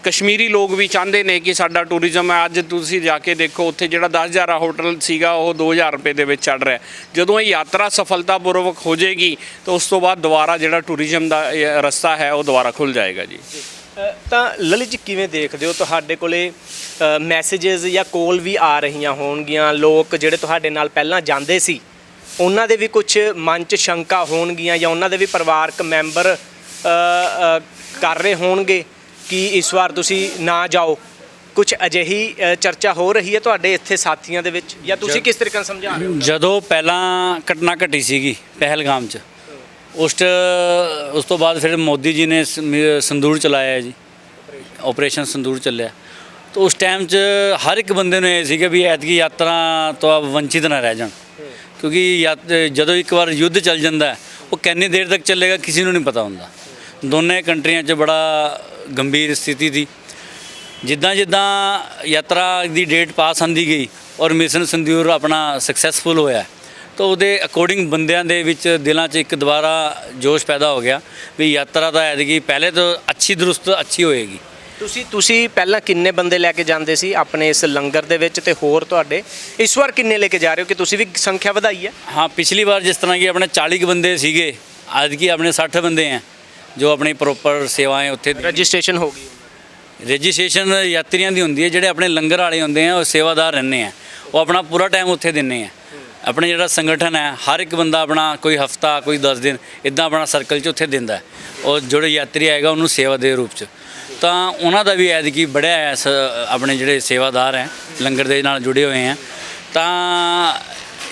ਕਸ਼ਮੀਰੀ ਲੋਕ ਵੀ ਚਾਹੁੰਦੇ ਨੇ ਕਿ ਸਾਡਾ ਟੂਰਿਜ਼ਮ ਹੈ। ਅੱਜ ਤੁਸੀਂ ਜਾ ਕੇ ਦੇਖੋ, ਉੱਥੇ ਜਿਹੜਾ 10000 ਦਾ ਹੋਟਲ ਸੀਗਾ, ਉਹ 2000 ਰੁਪਏ ਦੇ ਵਿੱਚ ਚੱਲ ਰਿਹਾ ਜਦੋਂ ਇਹ ਯਾਤਰਾ ਸਫਲਤਾਪੂਰਵਕ ਹੋ ਜਾਏਗੀ, ਤਾਂ ਉਸ ਤੋਂ ਬਾਅਦ ਦੁਬਾਰਾ ਜਿਹੜਾ ਟੂਰਿਜ਼ਮ ਦਾ ਰਸਤਾ ਹੈ, ਉਹ ਦੁਬਾਰਾ ਖੁੱਲ ਜਾਏਗਾ ਜੀ। ਤਾਂ ਲਲਿਤ ਜੀ, ਕਿਵੇਂ ਦੇਖਦੇ ਹੋ ਤੁਹਾਡੇ ਕੋਲੇ ਮੈਸੇजेस ਜਾਂ ਕੋਲ ਵੀ ਆ ਰਹੀਆਂ ਹੋਣਗੀਆਂ? ਲੋਕ ਜਿਹੜੇ ਤੁਹਾਡੇ ਨਾਲ ਪਹਿਲਾਂ ਜਾਂਦੇ ਸੀ, ਉਹਨਾਂ ਦੇ ਵੀ ਕੁਝ ਮਨ 'ਚ ਸ਼ੰਕਾ ਹੋਣਗੀਆਂ ਜਾਂ ਉਹਨਾਂ ਦੇ ਵੀ ਪਰਿਵਾਰਕ ਮੈਂਬਰ ਕਰ ਰਹੇ ਹੋਣਗੇ ਕਿ ਇਸ ਵਾਰ ਤੁਸੀਂ ਨਾ ਜਾਓ। ਕੁਝ ਅਜਿਹੀ ਅ, ਚਰਚਾ ਹੋ ਰਹੀ ਹੈ ਤੁਹਾਡੇ ਇੱਥੇ ਸਾਥੀਆਂ ਦੇ ਵਿੱਚ? ਜਾਂ ਤੁਸੀਂ ਕਿਸ ਤਰੀਕੇ ਨਾਲ ਸਮਝਾ ਰਹੇ ਹੋ? ਜਦੋਂ ਪਹਿਲਾਂ ਘਟਨਾ ਘਟੀ ਸੀਗੀ ਪਹਿਲਗਾਮ 'ਚ ਉਸ 'ਚ ਉਸ ਤੋਂ ਬਾਅਦ ਫਿਰ ਮੋਦੀ ਜੀ ਨੇ ਸ- ਸੰਦੂਰ ਚਲਾਇਆ ਜੀ। ਆਪਰੇਸ਼ਨ ਸੰਦੂਰ ਚੱਲਿਆ। ਤਾਂ ਉਸ ਟਾਈਮ 'ਚ ਹਰ ਇੱਕ ਬੰਦੇ ਨੂੰ ਇਹ ਸੀਗਾ ਵੀ ਐਤਕੀ ਯਾਤਰਾ ਤੋਂ ਆਪ ਵੰਚਿਤ ਨਾ ਰਹਿ ਜਾਣ। ਕਿਉਂਕਿ ਯਾਤ- ਜਦੋਂ ਇੱਕ ਵਾਰ ਯੁੱਧ ਚੱਲ ਜਾਂਦਾ ਹੈ, ਉਹ ਕਿੰਨੀ ਦੇਰ ਤੱਕ ਚੱਲੇਗਾ ਕਿਸੇ ਨੂੰ ਨਹੀਂ ਪਤਾ ਹੁੰਦਾ। ਦੋਨੇ ਕੰਟਰੀਆਂ 'ਚ ਬੜਾ ਗੰਭੀਰ ਸਥਿਤੀ ਸੀ। ਜਿੱਦਾਂ ਜਿੱਦਾਂ ਯਾਤਰਾ ਦੀ ਡੇਟ ਪਾਸ ਆਂਦੀ ਗਈ ਔਰ ਮਿਸ਼ਨ ਸੰਦੂਰ ਆਪਣਾ ਸਕਸੈਸਫੁਲ ਹੋਇਆ ਤਾਂ ਉਹਦੇ ਅਕੋਰਡਿੰਗ ਬੰਦਿਆਂ ਦੇ ਵਿੱਚ ਦਿਲਾਂ 'ਚ ਇੱਕ ਦੁਬਾਰਾ ਜੋਸ਼ ਪੈਦਾ ਹੋ ਗਿਆ ਵੀ ਯਾਤਰਾ ਤਾਂ ਐਤਕੀ ਪਹਿਲੇ ਤੋਂ ਅੱਛੀ ਦਰੁਸਤ ਅੱਛੀ ਹੋਏਗੀ। ਤੁਸੀਂ ਤੁਸੀਂ ਪਹਿਲਾਂ ਕਿੰਨੇ ਬੰਦੇ ਲੈ ਕੇ ਜਾਂਦੇ ਸੀ ਆਪਣੇ ਇਸ ਲੰਗਰ ਦੇ ਵਿੱਚ ਤੇ ਹੋਰ ਤੁਹਾਡੇ? ਇਸ ਵਾਰ ਕਿੰਨੇ ਲੈ ਕੇ ਜਾ ਰਹੇ ਹੋ ਕਿ ਤੁਸੀਂ ਵੀ ਸੰਖਿਆ ਵਧਾਈ ਹੈ? ਹਾਂ ਪਿਛਲੀ ਵਾਰ ਜਿਸ ਤਰ੍ਹਾਂ ਕਿ ਆਪਣੇ 40 ਕੁ ਬੰਦੇ ਸੀਗੇ ਐਤਕੀ ਆਪਣੇ 60 ਬੰਦੇ हैं ਜੋ ਆਪਣੀ ਪ੍ਰੋਪਰ ਸੇਵਾएं ਉੱਥੇ ਰਜਿਸਟ੍ਰੇਸ਼ਨ ਹੋ ਗਈ। ਰਜਿਸਟ੍ਰੇਸ਼ਨ ਯਾਤਰੀਆਂ ਦੀ ਹੁੰਦੀ ਹੈ ਜਿਹੜੇ ਆਪਣੇ ਲੰਗਰ ਵਾਲੇ ਹੁੰਦੇ ਆ ਉਹ ਸੇਵਾਦਾਰ ਰਹਿੰਦੇ ਆ। ਉਹ ਆਪਣਾ ਪੂਰਾ ਟਾਈਮ ਉੱਥੇ ਦਿੰਦੇ ਆ। ਆਪਣੇ ਜਿਹੜਾ ਸੰਗਠਨ ਹੈ ਹਰ ਇੱਕ ਬੰਦਾ ਆਪਣਾ ਕੋਈ ਹਫਤਾ ਕੋਈ 10 ਦਿਨ ਇਦਾਂ ਆਪਣਾ ਸਰਕਲ 'ਚ ਉੱਥੇ ਦਿੰਦਾ ਔਰ ਜਿਹੜੇ ਯਾਤਰੀ ਆਏਗਾ ਉਹਨੂੰ ਸੇਵਾ ਦੇ ਰੂਪ 'ਚ। ਤਾਂ ਉਹਨਾਂ ਦਾ ਵੀ ਐਤਕੀ ਬੜਿਆ ਹੈ ਇਸ ਆਪਣੇ ਜਿਹੜੇ ਸੇਵਾਦਾਰ ਹੈ ਲੰਗਰ ਦੇ ਨਾਲ ਜੁੜੇ ਹੋਏ ਆ। ਤਾਂ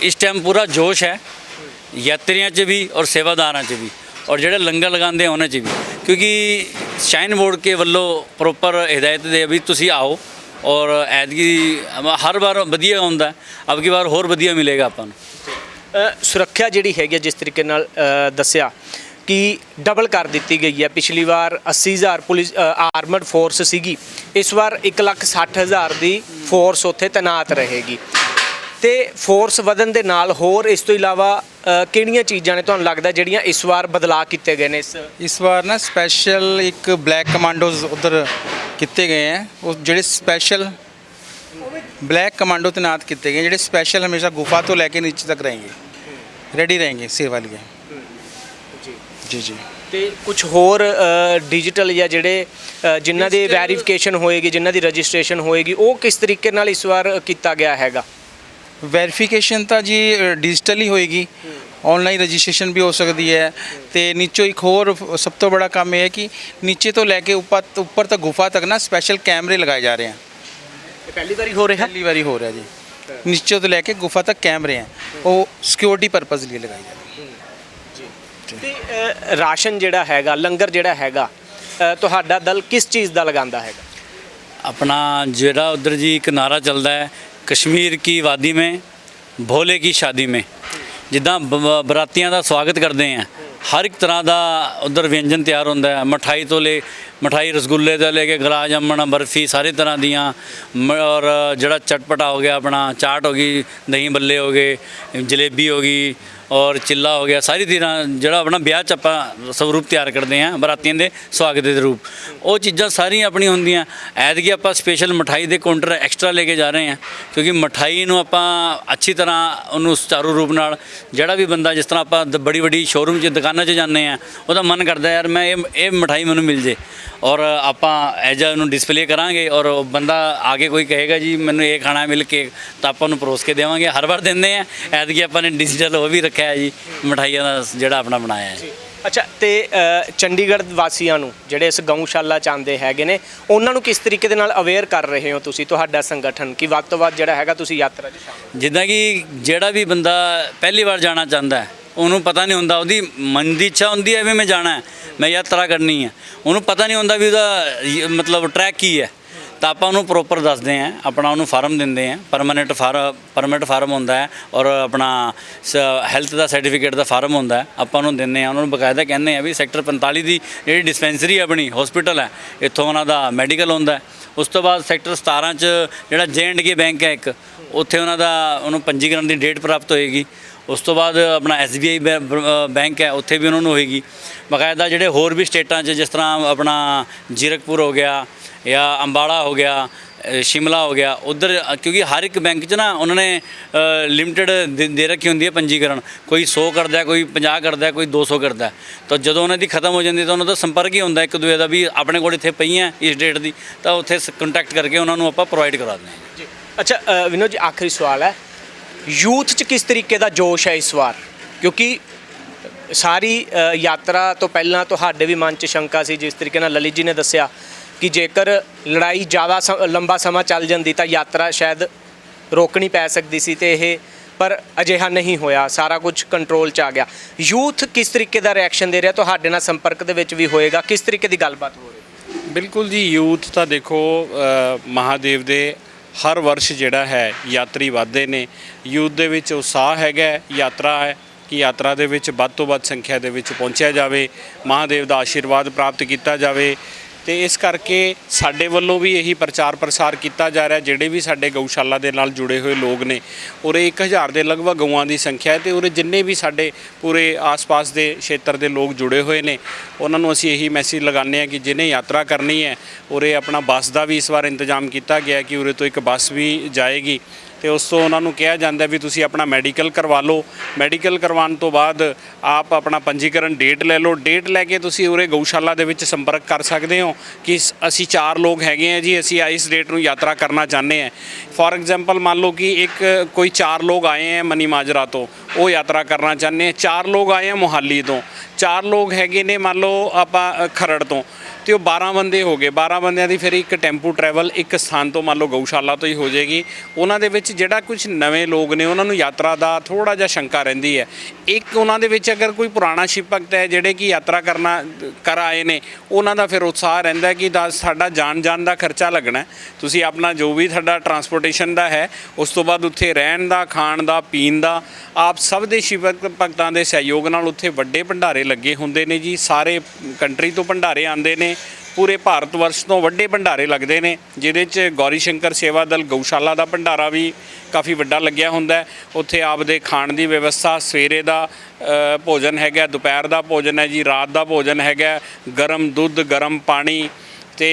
ਇਸ ਟਾਈਮ ਪੂਰਾ ਜੋਸ਼ ਹੈ ਯਾਤਰੀਆਂ 'ਚ ਵੀ ਔਰ ਸੇਵਾਦਾਰਾਂ 'ਚ ਵੀ। ਔਰ ਜਿਹੜੇ ਲੰਗਰ ਲਗਾਉਂਦੇ ਆ ਉਹਨਾਂ 'ਚ ਵੀ। ਕਿਉਂਕਿ ਸ਼ਾਈਨ ਬੋਰਡ ਕੇ ਵੱਲੋਂ ਪ੍ਰੋਪਰ ਹਦਾਇਤ ਦੇ ਵੀ ਤੁਸੀਂ ਆਓ ਔਰ ਐਤਕੀ ਹਰ ਵਾਰ ਵਧੀਆ ਹੁੰਦਾ ਅਬ ਵਾਰ ਹੋਰ ਵਧੀਆ ਮਿਲੇਗਾ ਆਪਾਂ ਨੂੰ। ਸੁਰੱਖਿਆ ਜਿਹੜੀ ਹੈਗੀ ਹੈ, ਜਿਸ ਤਰੀਕੇ ਨਾਲ ਦੱਸਿਆ ਕਿ ਡਬਲ ਕਰ ਦਿੱਤੀ ਗਈ ਹੈ ਪਿਛਲੀ ਵਾਰ 80000 ਪੁਲਿਸ ਆਰਮਡ ਫੋਰਸ ਸੀਗੀ। ਇਸ ਵਾਰ 160000 ਦੀ ਫੋਰਸ ਉੱਥੇ ਤੈਨਾਤ ਰਹੇਗੀ। ਤੇ ਫੋਰਸ ਵਧਣ ਦੇ ਨਾਲ ਹੋਰ ਇਸ ਤੋਂ ਇਲਾਵਾ ਕਿਹੜੀਆਂ ਚੀਜ਼ਾਂ ਨੇ ਤੁਹਾਨੂੰ ਲੱਗਦਾ ਜਿਹੜੀਆਂ ਇਸ ਵਾਰ ਬਦਲਾਅ ਕੀਤੇ ਗਏ ਨੇ? ਇਸ ਇਸ ਵਾਰ ਨਾ ਸਪੈਸ਼ਲ ਇੱਕ ਬਲੈਕ ਕਮਾਂਡੋਜ਼ ਉਧਰ ਕੀਤੇ ਗਏ ਹੈ ਉਹ ਜਿਹੜੇ ਸਪੈਸ਼ਲ ਬਲੈਕ ਕਮਾਂਡੋ ਤਨਾਤ ਕੀਤੇ ਗਏ ਜਿਹੜੇ ਸਪੈਸ਼ਲ ਹਮੇਸ਼ਾ ਗੁਫਾ ਤੋਂ ਲੈ ਕੇ ਨੀਚੇ ਤੱਕ ਰਹਿਣਗੇ ਰੈਡੀ ਰਹਿਣਗੇ ਸੇਵਾ ਲਈ ਜੀ। ਜੀ ਜੀ। ਤੇ ਕੁਝ ਹੋਰ ਡਿਜੀਟਲ ਜਾਂ ਜਿਹੜੇ ਜਿਨ੍ਹਾਂ ਦੀ ਵੈਰੀਫਿਕੇਸ਼ਨ ਹੋਏਗੀ ਜਿਨ੍ਹਾਂ ਦੀ ਰਜਿਸਟ੍ਰੇਸ਼ਨ ਹੋਏਗੀ ਉਹ ਕਿਸ ਤਰੀਕੇ ਨਾਲ ਇਸ ਵਾਰ ਕੀਤਾ ਗਿਆ ਹੈਗਾ? ਵੈਰੀਫਿਕੇਸ਼ਨ ਤਾਂ ਜੀ ਡਿਜੀਟਲ ਹੀ ਹੋਏਗੀ। ਆਨਲਾਈਨ ਰਜਿਸਟ੍ਰੇਸ਼ਨ ਵੀ ਹੋ ਸਕਦੀ ਹੈ। ਤੇ ਨੀਚੋਂ ਇੱਕ ਹੋਰ ਸਭ ਤੋਂ ਬੜਾ ਕੰਮ ਇਹ ਹੈ ਕਿ ਨੀਚੇ ਤੋਂ ਲੈ ਕੇ ਉੱਪਰ ਉੱਪਰ ਤੱਕ ਗੁਫਾ ਤੱਕ ਨਾ ਸਪੈਸ਼ਲ ਕੈਮਰੇ ਲਗਾਏ ਜਾ ਰਹੇ ਹਨ ਪਹਿਲੀ ਵਾਰੀ ਹੋ ਰਿਹਾ? ਪਹਿਲੀ ਵਾਰੀ ਹੋ ਰਿਹਾ ਜੀ। ਨੀਚੇ ਤੋਂ ਲੈ ਕੇ ਗੁਫਾ ਤੱਕ ਕੈਮਰੇ ਹਨ ਉਹ ਸਿਕਿਉਰਿਟੀ ਪਰਪਸ ਲਈ ਲਗਾਏ ਜਾ ਰਹੇ ਰਾਸ਼ਨ ਜਿਹੜਾ ਹੈਗਾ ਲੰਗਰ ਜਿਹੜਾ ਹੈਗਾ ਤੁਹਾਡਾ ਦਲ ਕਿਸ ਚੀਜ਼ ਦਾ ਲਗਾਉਂਦਾ ਹੈਗਾ? ਆਪਣਾ ਜਿਹੜਾ ਉਧਰ ਜੀ ਕਿਨਾਰਾ ਚੱਲਦਾ ਹੈ ਕਸ਼ਮੀਰ ਕੀ ਵਾਦੀ ਮੇਂ, ਭੋਲੇ ਕੀ ਸ਼ਾਦੀ ਮੇਂ। ਜਿੱਦਾਂ ਬਰਾਤੀਆਂ ਦਾ ਸਵਾਗਤ ਕਰਦੇ ਆ। ਹਰ ਇੱਕ ਤਰ੍ਹਾਂ ਦਾ ਉਧਰ ਵਿਅੰਜਨ ਤਿਆਰ ਹੁੰਦਾ ਹੈ। ਮਠਾਈ ਤੋਂ ਲੈ ਮਠਾਈ ਰਸਗੁੱਲੇ ਤੋਂ ਲੈ ਕੇ ਗੁਲਾਬ ਜਾਮਣ ਬਰਫੀ, ਸਾਰੇ ਤਰ੍ਹਾਂ ਦੀਆਂ ਔਰ ਜਿਹੜਾ ਚਟਪਟਾ ਹੋ ਗਿਆ ਆਪਣਾ, ਚਾਟ ਹੋ ਗਈ, ਦਹੀਂ ਬੱਲੇ ਹੋ ਗਏ, ਜਲੇਬੀ ਹੋ ਗਈ ਔਰ ਚਿੱਲਾ ਹੋ ਗਿਆ, ਸਾਰੀ ਤਰ੍ਹਾਂ ਜਿਹੜਾ ਆਪਣਾ ਵਿਆਹ ਚ ਆਪਾਂ ਸਵਰੂਪ ਤਿਆਰ ਕਰਦੇ ਆ ਬਰਾਤੀਆਂ ਦੇ ਸਵਾਗਤ ਦੇ ਰੂਪ। ਉਹ ਚੀਜ਼ਾਂ ਸਾਰੀਆਂ ਆਪਣੀਆਂ ਹੁੰਦੀਆਂ। ਐਤਕੀ ਆਪਾਂ ਸਪੈਸ਼ਲ ਮਠਾਈ ਦੇ ਕਾਊਂਟਰ ਐਕਸਟਰਾ ਲੈ ਕੇ ਜਾ ਰਹੇ ਹਾਂ, ਕਿਉਂਕਿ ਮਠਾਈ ਨੂੰ ਆਪਾਂ ਅੱਛੀ ਤਰ੍ਹਾਂ ਉਹਨੂੰ ਸੁਚਾਰੂ ਰੂਪ ਨਾਲ, ਜਿਹੜਾ ਵੀ ਬੰਦਾ ਜਿਸ ਤਰ੍ਹਾਂ ਆਪਾਂ ਦ- ਬੜੀ ਵੱਡੀ ਸ਼ੋਰੂਮ 'ਚ, ਦੁਕਾਨਾਂ 'ਚ ਜਾਂਦੇ ਆ ਉਹਦਾ ਮਨ ਕਰਦਾ ਯਾਰ ਮੈਂ ਇਹ ਇਹ ਮਠਾਈ ਮੈਨੂੰ ਮਿਲ ਜੇ। ਔਰ ਆਪਾਂ ਐਜ ਉਹਨੂੰ ਡਿਸਪਲੇ ਕਰਾਂਗੇ ਔਰ ਉਹ ਬੰਦਾ ਆਗੇ ਕੋਈ ਕਹੇਗਾ, ਜੀ, ਮੈਨੂੰ ਇਹ ਖਾਣਾ ਮਿਲ ਕੇ ਤਾਂ ਆਪਾਂ ਉਹਨੂੰ ਪਰੋਸ ਕੇ ਦੇਵਾਂਗੇ। ਹਰ ਵਾਰ ਦਿੰਦੇ ਆ ਐਤਕੀ ਆਪਾਂ ਨੇ ਡਿਜੀਟਲ ਉਹ ਵੀ ਰੱਖਿਆ ਹੈ ਜੀ ਮਠਾਈਆਂ ਦਾ ਜਿਹੜਾ ਆਪਣਾ ਬਣਾਇਆ ਹੈ। ਅੱਛਾ ਤੇ ਅ, ਚੰਡੀਗੜ੍ਹ ਵਾਸੀਆਂ ਨੂੰ ਜਿਹੜੇ ਇਸ ਗਊਸ਼ਾਲਾ ਚ ਆਉਂਦੇ ਹੈਗੇ ਨੇ ਉਹਨਾਂ ਨੂੰ ਕਿਸ ਤਰੀਕੇ ਦੇ ਨਾਲ ਅਵੇਅਰ ਕਰ ਰਹੇ ਹੋ ਤੁਸੀਂ ਤੁਹਾਡਾ ਸੰਗਠਨ? ਕਿ ਵੱਧ ਤੋਂ ਵੱਧ ਜਿਹੜਾ ਹੈਗਾ ਤੁਸੀਂ ਯਾਤਰਾ 'ਚ ਸ਼ਾਮਲ ਜਿੱਦਾਂ ਕਿ ਜਿਹੜਾ ਵੀ ਬੰਦਾ ਪਹਿਲੀ ਵਾਰ ਜਾਣਾ ਚਾਹੁੰਦਾ ਹੈ ਉਹਨੂੰ ਪਤਾ ਨਹੀਂ ਹੁੰਦਾ ਉਹਦੀ ਮਨ ਦੀ ਇੱਛਾ ਹੁੰਦੀ ਹੈ ਵੀ ਮੈਂ ਜਾਣਾ ਹੈ ਮੈਂ ਯਾਤਰਾ ਕਰਨੀ ਹੈ। ਉਹਨੂੰ ਪਤਾ ਨਹੀਂ ਹੁੰਦਾ ਵੀ ਉਹਦਾ ਮਤਲਬ ਟਰੈਕ ਕੀ ਹੈ। ਤਾਂ ਆਪਾਂ ਉਹਨੂੰ ਪ੍ਰੋਪਰ ਦੱਸਦੇ ਹਾਂ ਆਪਣਾ ਉਹਨੂੰ ਫਾਰਮ ਦਿੰਦੇ ਹਾਂ ਪਰਮਨੈਂਟ ਫਾਰ ਪਰਮਿਟ ਫਾਰਮ ਹੁੰਦਾ ਹੈ ਔਰ ਆਪਣਾ ਹੈਲਥ ਦਾ ਸਰਟੀਫਿਕੇਟ ਦਾ ਫਾਰਮ ਹੁੰਦਾ ਹੈ ਆਪਾਂ ਉਹਨੂੰ ਦਿੰਦੇ ਹਾਂ ਉਹਨਾਂ ਨੂੰ ਬਕਾਇਦਾ ਕਹਿੰਦੇ ਆ ਵੀ ਸੈਕਟਰ 45 ਦੀ ਜਿਹੜੀ ਡਿਸਪੈਂਸਰੀ ਆਪਣੀ ਹਸਪੀਟਲ ਹੈ ਇੱਥੋਂ ਉਹਨਾਂ ਦਾ ਮੈਡੀਕਲ ਹੁੰਦਾ ਹੈ। ਉਸ ਤੋਂ ਬਾਅਦ ਸੈਕਟਰ 17 ਚ ਜਿਹੜਾ ਕੇ ਬੈਂਕ ਹੈ ਇੱਕ ਉੱਥੇ ਉਹਨਾਂ ਦਾ ਉਹਨੂੰ ਪੰਜੀਕਰਨ ਦੀ ਡੇਟ ਪ੍ਰਾਪਤ ਹੋਏਗੀ। ਉਸ ਤੋਂ ਬਾਅਦ ਆਪਣਾ SBI ਬੈ- ਬ- ਅ, ਬੈਂਕ ਹੈ ਉੱਥੇ ਵੀ ਉਹਨਾਂ ਨੂੰ ਹੋਏਗੀ। ਬਕਾਇਦਾ ਜਿਹੜੇ ਹੋਰ ਵੀ ਸਟੇਟਾਂ 'ਚ ਜਿਸ ਤਰ੍ਹਾਂ ਆਪਣਾ ਜੀਰਕਪੁਰ ਹੋ ਗਿਆ ਜਾਂ ਅੰਬਾਲਾ ਹੋ ਗਿਆ ਸ਼ਿਮਲਾ ਹੋ ਗਿਆ ਉਧਰ ਕਿਉਂਕਿ ਹਰ ਇੱਕ ਬੈਂਕ 'ਚ ਨਾ ਉਹਨਾਂ ਨੇ ਲਿਮਟਿਡ ਦੇ ਰੱਖੀ ਹੁੰਦੀ ਹੈ ਪੰਜੀਕਰਨ। ਕੋਈ 100 ਕਰਦਾ ਕੋਈ 50 ਕਰਦਾ ਹੈ, ਕੋਈ 200 ਕਰਦਾ ਤਾਂ ਜਦੋਂ ਉਹਨਾਂ ਦੀ ਖਤਮ ਹੋ ਜਾਂਦੀ ਤਾਂ ਉਹਨਾਂ ਦਾ ਸੰਪਰਕ ਹੀ ਹੁੰਦਾ ਇੱਕ ਦੂਜੇ ਦਾ ਵੀ ਆਪਣੇ ਕੋਲ ਇੱਥੇ ਪਈਆਂ ਇਸ ਡੇਟ ਦੀ ਤਾਂ ਉੱਥੇ ਕੰਟੈਕਟ ਕਰਕੇ ਉਹਨਾਂ ਨੂੰ ਆਪਾਂ ਪ੍ਰੋਵਾਈਡ ਕਰਾ ਦਿੰਦੇ ਹਾਂ। ਜੀ। ਅੱਛਾ ਵਿਨੋਦ ਜੀ ਆਖਰੀ ਸਵਾਲ ਹੈ। ਯੂਥ 'ਚ ਕਿਸ ਤਰੀਕੇ ਦਾ ਜੋਸ਼ ਹੈ ਇਸ ਵਾਰ? ਕਿਉਂਕਿ ਸਾਰੀ ਯਾਤਰਾ ਤੋਂ ਪਹਿਲਾਂ ਤੁਹਾਡੇ ਵੀ ਮਨ 'ਚ ਸ਼ੰਕਾ ਸੀ ਜਿਸ ਤਰੀਕੇ ਨਾਲ ਲਲਿਤ ਜੀ ਨੇ ਦੱਸਿਆ ਕਿ ਜੇਕਰ ਲੜਾਈ ਜ਼ਿਆਦਾ ਸ- ਲੰਬਾ ਸਮਾਂ ਚੱਲ ਜਾਂਦੀ ਤਾਂ ਯਾਤਰਾ ਸ਼ਾਇਦ ਰੋਕਣੀ ਪੈ ਸਕਦੀ ਸੀ ਤੇ ਇਹ ਪਰ ਅਜਿਹਾ ਨਹੀਂ ਹੋਇਆ। ਸਾਰਾ ਕੁਝ ਕੰਟਰੋਲ 'ਚ ਆ ਗਿਆ। ਯੂਥ ਕਿਸ ਤਰੀਕੇ ਦਾ ਰਿਐਕਸ਼ਨ ਦੇ ਰਿਹਾ? ਤੁਹਾਡੇ ਨਾਲ ਸੰਪਰਕ ਦੇ ਵਿੱਚ ਵੀ ਹੋਏਗਾ। ਕਿਸ ਤਰੀਕੇ ਦੀ ਗੱਲਬਾਤ ਹੋ ਰਹੀ? ਬਿਲਕੁਲ ਜੀ ਯੂਥ ਤਾਂ ਦੇਖੋ ਅ, ਮਹਾਦੇਵ ਦੇ ਹਰ ਵਰਸ਼ ਜਿਹੜਾ ਹੈ ਯਾਤਰੀ ਵਧਦੇ ਨੇ। ਯੂਥ ਦੇ ਵਿੱਚ ਉਤਸ਼ਾਹ ਹੈਗਾ ਯਾਤਰਾ ਹੈ ਕਿ ਯਾਤਰਾ ਦੇ ਵਿੱਚ ਵੱਧ ਤੋਂ ਵੱਧ ਸੰਖਿਆ ਦੇ ਵਿੱਚ ਪਹੁੰਚਿਆ ਜਾਵੇ। ਮਹਾਦੇਵ ਦਾ ਆਸ਼ੀਰਵਾਦ ਪ੍ਰਾਪਤ ਕੀਤਾ ਜਾਵੇ। ਤੇ ਇਸ ਕਰਕੇ ਸਾਡੇ ਵੱਲੋਂ ਵੀ ਇਹੀ ਪ੍ਰਚਾਰ ਪ੍ਰਸਾਰ ਕੀਤਾ ਜਾ ਰਿਹਾ, ਜਿਹੜੇ ਵੀ ਸਾਡੇ ਗਊਸ਼ਾਲਾ ਦੇ ਨਾਲ ਜੁੜੇ ਹੋਏ ਲੋਕ ਨੇ, ਉਰੇ 1000 ਦੇ ਲਗਭਗ ਗਊਆਂ ਦੀ ਸੰਖਿਆ ਹੈ ਤੇ ਉਰੇ ਜਿੰਨੇ ਵੀ ਸਾਡੇ ਪੂਰੇ ਆਸ-ਪਾਸ ਦੇ ਖੇਤਰ ਦੇ ਲੋਕ ਜੁੜੇ ਹੋਏ ਨੇ, ਉਹਨਾਂ ਨੂੰ ਅਸੀਂ ਇਹੀ ਮੈਸੇਜ ਲਗਾਉਂਦੇ ਆ ਕਿ ਜਿਹਨੇ ਯਾਤਰਾ ਕਰਨੀ ਹੈ, ਉਰੇ ਆਪਣਾ ਬੱਸ ਦਾ ਵੀ ਇਸ ਵਾਰ ਇੰਤਜ਼ਾਮ ਕੀਤਾ ਗਿਆ ਕਿ ਉਰੇ ਤੋਂ ਇੱਕ ਬੱਸ ਵੀ ਜਾਏਗੀ। ਤੇ ਉਸ ਤੋਂ ਉਹਨਾਂ ਨੂੰ ਕਿਹਾ ਜਾਂਦਾ ਵੀ ਤੁਸੀਂ ਆਪਣਾ ਮੈਡੀਕਲ ਕਰਵਾ ਲਓ। ਮੈਡੀਕਲ ਕਰਵਾਉਣ ਤੋਂ ਬਾਅਦ ਆਪ ਆਪਣਾ ਪੰਜੀਕਰਨ ਡੇਟ ਲੈ ਲਓ। ਡੇਟ ਲੈ ਕੇ ਤੁਸੀਂ ਉਰੇ ਗਊਸ਼ਾਲਾ ਦੇ ਵਿੱਚ ਸੰਪਰਕ ਕਰ ਸਕਦੇ ਹੋ ਕਿ ਸ- ਅਸੀਂ ਚਾਰ ਲੋਕ ਹੈਗੇ ਆ ਜੀ, ਅਸੀਂ ਇਸ ਡੇਟ ਨੂੰ ਯਾਤਰਾ ਕਰਨਾ ਚਾਹੁੰਦੇ ਆ ਫੋਰ ਐਗਜ਼ਾਮਪਲ ਮੰਨ ਲਓ ਕਿ ਇੱਕ ਕੋਈ ਚਾਰ ਲੋਕ ਆਏ ਆ ਮਨੀ ਮਾਜਰਾ ਤੋਂ, ਉਹ ਯਾਤਰਾ ਕਰਨਾ ਚਾਹੁੰਦੇ ਆ ਚਾਰ ਲੋਕ ਆਏ ਆ ਮੋਹਾਲੀ ਤੋਂ। ਚਾਰ ਲੋਕ ਹੈਗੇ ਨੇ ਮੰਨ ਲਓ ਆਪਾਂ ਖਰੜ ਤੋਂ। ਤੇ ਉਹ 12 ਬੰਦੇ ਹੋ ਗਏ। 12 ਬੰਦਿਆਂ ਦੀ ਫਿਰ ਇੱਕ ਟੈਂਪੂ ਟਰੈਵਲ ਇੱਕ ਸਥਾਨ ਤੋਂ ਮੰਨ ਲਓ ਗਊਸ਼ਾਲਾ ਤੋਂ ਹੀ ਹੋ ਜਾਏਗੀ। ਉਹਨਾਂ ਦੇ ਵਿੱਚ ਜਿਹੜਾ ਕੁਝ ਨਵੇਂ ਲੋਕ ਨੇ, ਉਹਨਾਂ ਨੂੰ ਯਾਤਰਾ ਦਾ ਥੋੜਾ ਜਿਹਾ ਸ਼ੰਕਾ ਰਹਿੰਦੀ ਹੈ। ਇੱਕ ਉਹਨਾਂ ਦੇ ਵਿੱਚ ਅਗਰ ਕੋਈ ਪੁਰਾਣਾ ਸ਼ਿਵ ਭਗਤ ਹੈ, ਜਿਹੜੇ ਕਿ ਯਾਤਰਾ ਕਰਨਾ, ਕਰ ਆਏ ਨੇ, ਉਹਨਾਂ ਦਾ ਫਿਰ ਉਤਸ਼ਾਹ ਰਹਿੰਦਾ ਕਿ ਦਾ ਸਾਡਾ ਜਾਣ ਜਾਣ ਦਾ ਖਰਚਾ ਲੱਗਣਾ ਤੁਸੀਂ ਆਪਣਾ ਜੋ ਵੀ ਤੁਹਾਡਾ ਟਰਾਂਸਪੋਰਟੇਸ਼ਨ ਦਾ ਹੈ, ਉਸ ਤੋਂ ਬਾਅਦ ਉੱਥੇ ਰਹਿਣ ਦਾ, ਖਾਣ ਦਾ, ਪੀਣ ਦਾ, ਆਪ ਸਭ ਦੇ ਸ਼ਿਵ ਭਗਤਾਂ ਦੇ ਸਹਿਯੋਗ ਨਾਲ ਉੱਥੇ ਵੱਡੇ ਭੰਡਾਰੇ ਲੱਗੇ ਹੁੰਦੇ ਨੇ ਜੀ। ਸਾਰੇ ਕੰਟਰੀ ਤੋਂ ਭੰਡਾਰੇ ਆਉਂਦੇ ਨੇ। ਪੂਰੇ ਭਾਰਤ ਵਰਸ਼ ਤੋਂ ਵੱਡੇ ਭੰਡਾਰੇ ਲੱਗਦੇ ਨੇ, ਜਿਹਦੇ 'ਚ ਗੌਰੀ ਸ਼ੰਕਰ ਸੇਵਾ ਦਲ ਗਊਸ਼ਾਲਾ ਦਾ ਭੰਡਾਰਾ ਵੀ ਕਾਫੀ ਵੱਡਾ ਲੱਗਿਆ ਹੁੰਦਾ ਉੱਥੇ ਆਪਦੇ ਖਾਣ ਦੀ ਵਿਵਸਥਾ, ਸਵੇਰੇ ਦਾ ਭੋਜਨ ਹੈਗਾ, ਦੁਪਹਿਰ ਦਾ ਭੋਜਨ ਹੈ ਜੀ, ਰਾਤ ਦਾ ਭੋਜਨ ਹੈਗਾ, ਗਰਮ ਦੁੱਧ, ਗਰਮ ਪਾਣੀ ਤੇ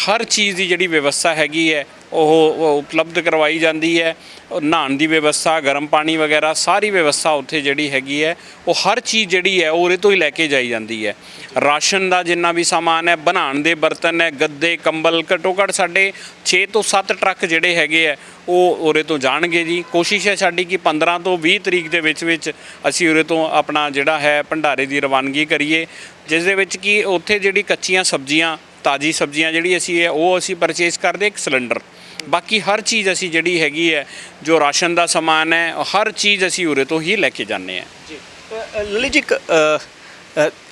ਹਰ ਚੀਜ਼ ਦੀ ਜਿਹੜੀ ਵਿਵਸਥਾ ਹੈਗੀ ਹੈ ਉਹ ਉਪਲਬਧ ਕਰਵਾਈ ਜਾਂਦੀ ਹੈ। ਉਹ ਨਹਾਉਣ ਦੀ ਵਿਵਸਥਾ, ਗਰਮ ਪਾਣੀ ਵਗੈਰਾ, ਸਾਰੀ ਵਿਵਸਥਾ ਉੱਥੇ ਜਿਹੜੀ ਹੈਗੀ ਹੈ, ਉਹ ਹਰ ਚੀਜ਼ ਜਿਹੜੀ ਹੈ, ਉਹ ਉਰੇ ਤੋਂ ਹੀ ਲੈ ਕੇ ਜਾਈ ਜਾਂਦੀ ਹੈ। ਰਾਸ਼ਨ ਦਾ ਜਿੰਨਾ ਵੀ ਸਮਾਨ ਹੈ, ਬਣਾਉਣ ਦੇ ਬਰਤਨ ਹੈ, ਗੱਦੇ, ਕੰਬਲ, ਘੱਟੋ ਘੱਟ ਸਾਡੇ 6 ਤੋਂ 7 ਟਰੱਕ ਜਿਹੜੇ ਹੈਗੇ ਹੈ, ਉਹ ਉਰੇ ਤੋਂ ਜਾਣਗੇ ਜੀ। ਕੋਸ਼ਿਸ਼ ਹੈ ਸਾਡੀ ਕਿ 15 ਤੋਂ 20 ਤਰੀਕ ਦੇ ਵਿੱਚ ਵਿੱਚ ਅਸੀਂ ਉਰੇ ਤੋਂ ਆਪਣਾ ਜਿਹੜਾ ਹੈ, ਭੰਡਾਰੇ ਦੀ ਰਵਾਨਗੀ ਕਰੀਏ। ਜਿਸ ਦੇ ਵਿੱਚ ਕਿ ਉੱਥੇ ਜਿਹੜੀ ਕੱਚੀਆਂ ਸਬਜ਼ੀਆਂ, ਤਾਜ਼ੀ ਸਬਜ਼ੀਆਂ ਜਿਹੜੀ ਅਸੀਂ ਹੈ ਉਹ ਅਸੀਂ ਪਰਚੇਸ ਕਰਦੇ ਇੱਕ ਸਿਲੰਡਰ ਬਾਕੀ ਹਰ ਚੀਜ਼ ਅਸੀਂ ਜਿਹੜੀ ਹੈਗੀ ਹੈ ਜੋ ਰਾਸ਼ਨ ਦਾ ਸਮਾਨ ਹੈ ਹਰ ਚੀਜ਼ ਅਸੀਂ ਉਰੇ ਤੋਂ ਹੀ ਲੈ ਕੇ ਜਾਂਦੇ ਹਾਂ। ਜੀ। ਅ, ਜੀ ਇੱਕ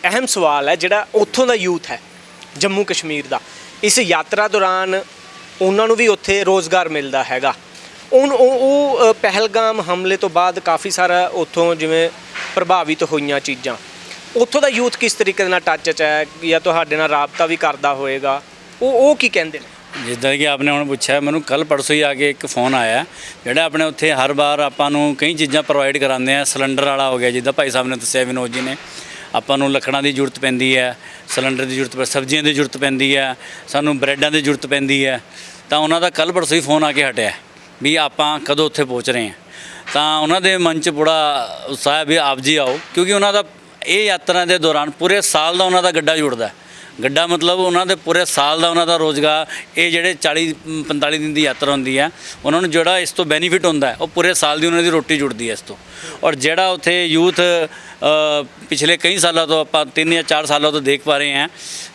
ਅਹਿਮ ਸਵਾਲ ਹੈ ਜਿਹੜਾ ਉੱਥੋਂ ਦਾ ਯੂਥ ਹੈ ਜੰਮੂ ਕਸ਼ਮੀਰ ਦਾ। ਇਸ ਯਾਤਰਾ ਦੌਰਾਨ ਉਹਨਾਂ ਨੂੰ ਵੀ ਉੱਥੇ ਰੋਜ਼ਗਾਰ ਮਿਲਦਾ ਹੈਗਾ। ਉਹ ਉਹ- ਉਹ ਪਹਿਲਗਾਮ ਹਮਲੇ ਤੋਂ ਬਾਅਦ ਕਾਫੀ ਸਾਰਾ ਉੱਥੋਂ ਜਿਵੇਂ ਪ੍ਰਭਾਵਿਤ ਹੋਈਆਂ ਚੀਜ਼ਾਂ। ਉੱਥੋਂ ਦਾ ਯੂਥ ਕਿਸ ਤਰੀਕੇ ਦੇ ਨਾਲ ਟੱਚ 'ਚ ਹੈ ਜਾਂ ਤੁਹਾਡੇ ਨਾਲ ਰਾਬਤਾ ਵੀ ਕਰਦਾ ਹੋਏਗਾ? ਉਹ ਉਹ ਕੀ ਕਹਿੰਦੇ ਨੇ? ਜਿੱਦਾਂ ਕਿ ਆਪਨੇ ਹੁਣ ਪੁੱਛਿਆ, ਮੈਨੂੰ ਕੱਲ ਪਰਸੋਂ ਹੀ ਆ ਕੇ ਇੱਕ ਫੋਨ ਆਇਆ, ਜਿਹੜਾ ਆਪਣੇ ਉੱਥੇ ਹਰ ਵਾਰ ਆਪਾਂ ਨੂੰ ਕਈ ਚੀਜ਼ਾਂ ਪ੍ਰੋਵਾਈਡ ਕਰਾਉਂਦੇ ਆ। ਸਿਲੰਡਰ ਵਾਲਾ ਹੋ ਗਿਆ, ਜਿੱਦਾਂ ਭਾਈ ਸਾਹਿਬ ਨੇ ਦੱਸਿਆ, ਵਿਨੋਦ ਜੀ ਨੇ। ਆਪਾਂ ਨੂੰ ਲੱਕੜਾਂ ਦੀ ਜ਼ਰੂਰਤ ਪੈਂਦੀ ਹੈ ਸਿਲੰਡਰ ਦੀ ਜ਼ਰੂਰਤ ਪੈ ਸਬਜ਼ੀਆਂ ਦੀ ਜ਼ਰੂਰਤ ਪੈਂਦੀ ਹੈ, ਸਾਨੂੰ ਬ੍ਰੈਡਾਂ ਦੀ ਜ਼ਰੂਰਤ ਪੈਂਦੀ ਹੈ। ਤਾਂ ਉਹਨਾਂ ਦਾ ਕੱਲ ਪਰਸੋਂ ਹੀ ਫੋਨ ਆ ਕੇ ਹਟਿਆ ਵੀ ਆਪਾਂ ਕਦੋਂ ਉੱਥੇ ਪਹੁੰਚ ਰਹੇ ਹਾਂ। ਤਾਂ ਉਹਨਾਂ ਦੇ ਮਨ 'ਚ ਬੜਾ ਉਤਸ਼ਾਹ ਵੀ ਆਪ ਜੀ ਆਓ, ਕਿਉਂਕਿ ਉਹਨਾਂ ਦਾ ਇਹ ਯਾਤਰਾ ਦੇ ਦੌਰਾਨ ਪੂਰੇ ਸਾਲ ਦਾ ਉਹਨਾਂ ਦਾ ਗੱਡਾ ਜੁੜਦਾ ਗੱਡਾ ਮਤਲਬ ਉਹਨਾਂ ਦੇ ਪੂਰੇ ਸਾਲ ਦਾ ਉਹਨਾਂ ਦਾ ਰੋਜ਼ਗਾਰ ਇਹ ਜਿਹੜੇ 40 ਮ, 45 ਦਿਨ ਦੀ ਯਾਤਰਾ ਹੁੰਦੀ ਹੈ ਉਹਨਾਂ ਨੂੰ ਜਿਹੜਾ ਇਸ ਤੋਂ ਬੈਨੀਫਿਟ ਹੁੰਦਾ ਉਹ ਪੂਰੇ ਸਾਲ ਦੀ ਉਹਨਾਂ ਦੀ ਰੋਟੀ ਜੁੜਦੀ ਹੈ ਇਸ ਤੋਂ। ਔਰ ਜਿਹੜਾ ਉੱਥੇ ਯੂਥ ਪਿਛਲੇ ਕਈ ਸਾਲਾਂ ਤੋਂ ਆਪਾਂ 3 ਜਾਂ 4 ਸਾਲਾਂ ਤੋਂ ਦੇਖ ਪਾ ਰਹੇ ਹਾਂ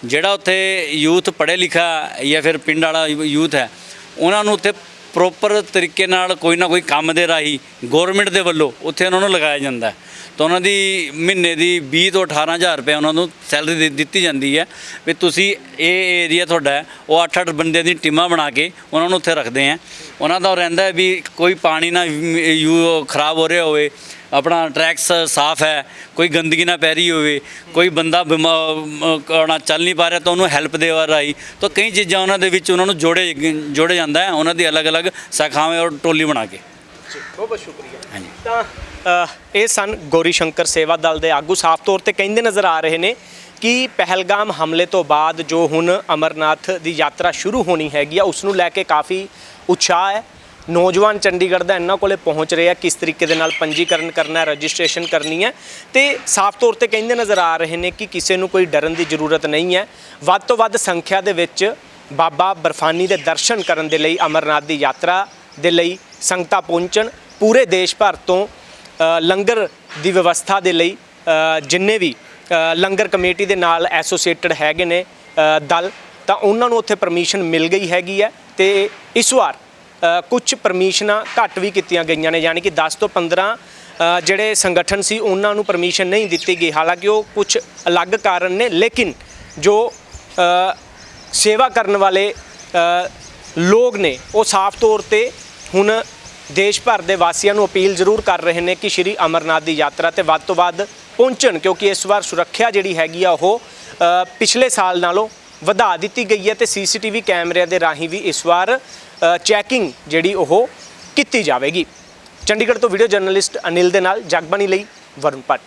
ਜਿਹੜਾ ਉੱਥੇ ਯੂਥ ਪੜ੍ਹੇ ਲਿਖਾ ਜਾਂ ਫਿਰ ਪਿੰਡ ਵਾਲਾ ਯੂਥ ਹੈ ਉਹਨਾਂ ਨੂੰ ਉੱਥੇ ਪ੍ਰੋਪਰ ਤਰੀਕੇ ਨਾਲ ਕੋਈ ਨਾ ਕੋਈ ਕੰਮ ਦੇ ਰਾਹੀਂ ਗਵਰਨਮੈਂਟ ਦੇ ਵੱਲੋਂ ਉੱਥੇ ਉਹਨਾਂ ਨੂੰ ਲਗਾਇਆ ਜਾਂਦਾ ਹੈ। ਤਾਂ ਉਹਨਾਂ ਦੀ ਮਹੀਨੇ ਦੀ 20 ਤੋਂ 18000 ਰੁਪਏ ਉਹਨਾਂ ਨੂੰ ਸੈਲਰੀ ਦੇ ਦਿੱਤੀ ਜਾਂਦੀ ਹੈ ਵੀ ਤੁਸੀਂ ਇਹ ਏਰੀਆ ਤੁਹਾਡਾ ਉਹ 8-8 ਬੰਦੇ ਦੀ ਟੀਮਾਂ ਬਣਾ ਕੇ ਉਹਨਾਂ ਨੂੰ ਉੱਥੇ ਰੱਖਦੇ ਆ ਉਹਨਾਂ ਦਾ ਉਹ ਰਹਿੰਦਾ ਵੀ ਕੋਈ ਪਾਣੀ ਨਾ ਯੂ ਖਰਾਬ ਹੋ ਰਿਹਾ ਹੋਵੇ ਆਪਣਾ ਟਰੈਕਸ ਸਾਫ਼ ਹੈ ਕੋਈ ਗੰਦਗੀ ਨਾ ਪੈ ਰਹੀ ਹੋਵੇ ਕੋਈ ਬੰਦਾ ਬਿਮਾਰ ਚੱਲ ਨਹੀਂ ਪਾ ਰਿਹਾ ਤਾਂ ਉਹਨੂੰ ਹੈਲਪ ਦੇਵਾ ਰਾਹੀਂ ਤਾਂ ਕਈ ਚੀਜ਼ਾਂ ਉਹਨਾਂ ਦੇ ਵਿੱਚ ਉਹਨਾਂ ਨੂੰ ਜੋੜੇ ਜੋੜੇ ਜਾਂਦਾ ਹੈ ਉਹਨਾਂ ਦੀ ਅਲੱਗ-ਅਲੱਗ ਸ਼ਾਖਾਵਾਂ ਔਰ ਟੋਲੀ ਬਣਾ ਕੇ। ਬਹੁਤ ਬਹੁਤ ਸ਼ੁਕਰੀਆ। ਹਾਂਜੀ। ਤਾਂ ਇਹ ਸਨ ਗੌਰੀ ਸ਼ੰਕਰ ਸੇਵਾ ਦਲ ਦੇ ਆਗੂ ਸਾਫ਼ ਤੌਰ ਤੇ ਕਹਿੰਦੇ ਨਜ਼ਰ ਆ ਰਹੇ ਨੇ ਕਿ ਪਹਿਲਗਾਮ ਹਮਲੇ ਤੋਂ ਬਾਅਦ ਜੋ ਹੁਣ ਅਮਰਨਾਥ ਦੀ ਯਾਤਰਾ ਸ਼ੁਰੂ ਹੋਣੀ ਹੈਗੀ ਆ ਉਸ ਨੂੰ ਲੈ ਕੇ ਕਾਫੀ ਉਤਸ਼ਾਹ ਹੈ। ਨੌਜਵਾਨ ਚੰਡੀਗੜ੍ਹ ਦਾ ਇਹਨਾਂ ਕੋਲੇ ਪਹੁੰਚ ਰਿਹਾ ਕਿਸ ਤਰੀਕੇ ਦੇ ਨਾਲ ਪੰਜੀਕਰਨ ਕਰਨਾ ਹੈ, ਰਜਿਸਟ੍ਰੇਸ਼ਨ ਕਰਨੀ ਹੈ ਤੇ ਸਾਫ਼ ਤੌਰ ਤੇ ਕਹਿੰਦੇ ਨਜ਼ਰ ਆ ਰਹੇ ਨੇ ਕਿ ਕਿਸੇ ਨੂੰ ਕੋਈ ਡਰਨ ਦੀ ਜ਼ਰੂਰਤ ਨਹੀਂ ਹੈ। ਵੱਧ ਤੋਂ ਵੱਧ ਸੰਖਿਆ ਦੇ ਵਿੱਚ ਬਾਬਾ ਬਰਫਾਨੀ ਦੇ ਦਰਸ਼ਨ ਕਰਨ ਦੇ ਲਈ ਅਮਰਨਾਥ ਦੀ ਯਾਤਰਾ ਦੇ ਲਈ ਸੰਗਤਾਂ ਪਹੁੰਚਣ, ਪੂਰੇ ਦੇਸ਼ ਭਰ ਤੋਂ ਲੰਗਰ ਦੀ ਵਿਵਸਥਾ ਦੇ ਲਈ ਜਿੰਨੇ ਵੀ ਲੰਗਰ ਕਮੇਟੀ ਦੇ ਨਾਲ ਐਸੋਸੀਏਟਡ ਹੈਗੇ ਨੇ ਦਲ, ਤਾਂ ਉਹਨਾਂ ਨੂੰ ਉੱਥੇ ਪਰਮਿਸ਼ਨ ਮਿਲ ਗਈ ਹੈਗੀ ਹੈ ਤੇ ਇਸ ਵਾਰ ਕੁਝ ਪਰਮਿਸ਼ਨਾਂ ਘੱਟ ਵੀ ਕੀਤੀਆਂ ਗਈਆਂ ਨੇ, ਯਾਨੀ ਕਿ 10 ਤੋਂ 15 ਜਿਹੜੇ ਸੰਗਠਨ ਸੀ ਉਹਨਾਂ ਨੂੰ ਪਰਮਿਸ਼ਨ ਨਹੀਂ ਦਿੱਤੀ ਗਈ। ਹਾਲਾਂਕਿ ਉਹ ਕੁਝ ਅਲੱਗ ਕਾਰਨ ਨੇ, ਲੇਕਿਨ ਜੋ ਸੇਵਾ ਕਰਨ ਵਾਲੇ ਲੋਕ ਨੇ, ਉਹ ਸਾਫ਼ ਤੌਰ ਤੇ ਹੁਣ ਦੇਸ਼ ਭਰ ਦੇ ਵਾਸੀਆਂ ਨੂੰ ਅਪੀਲ ਜ਼ਰੂਰ ਕਰ ਰਹੇ ਨੇ ਕਿ ਸ਼੍ਰੀ ਅਮਰਨਾਥ ਦੀ ਯਾਤਰਾ ਤੇ ਵੱਧ ਤੋਂ ਵੱਧ ਪਹੁੰਚਣ, ਕਿਉਂਕਿ ਇਸ ਵਾਰ ਸੁਰੱਖਿਆ ਜਿਹੜੀ ਹੈਗੀ ਆ ਉਹ ਪਿਛਲੇ ਸਾਲ ਨਾਲੋਂ ਵਧਾ ਦਿੱਤੀ ਗਈ ਹੈ ਤੇ ਸੀਸੀਟੀਵੀ ਕੈਮਰਿਆਂ ਦੇ ਰਾਹੀਂ ਵੀ ਇਸ ਵਾਰ ਚੈਕਿੰਗ ਜਿਹੜੀ ਉਹ ਕੀਤੀ ਜਾਵੇਗੀ। ਚੰਡੀਗੜ੍ਹ ਤੋਂ ਵੀਡੀਓ ਜਰਨਲਿਸਟ ਅਨਿਲ ਦੇ ਨਾਲ ਜਗਬਾਣੀ ਲਈ ਵਰੁਣ ਭੱਟ।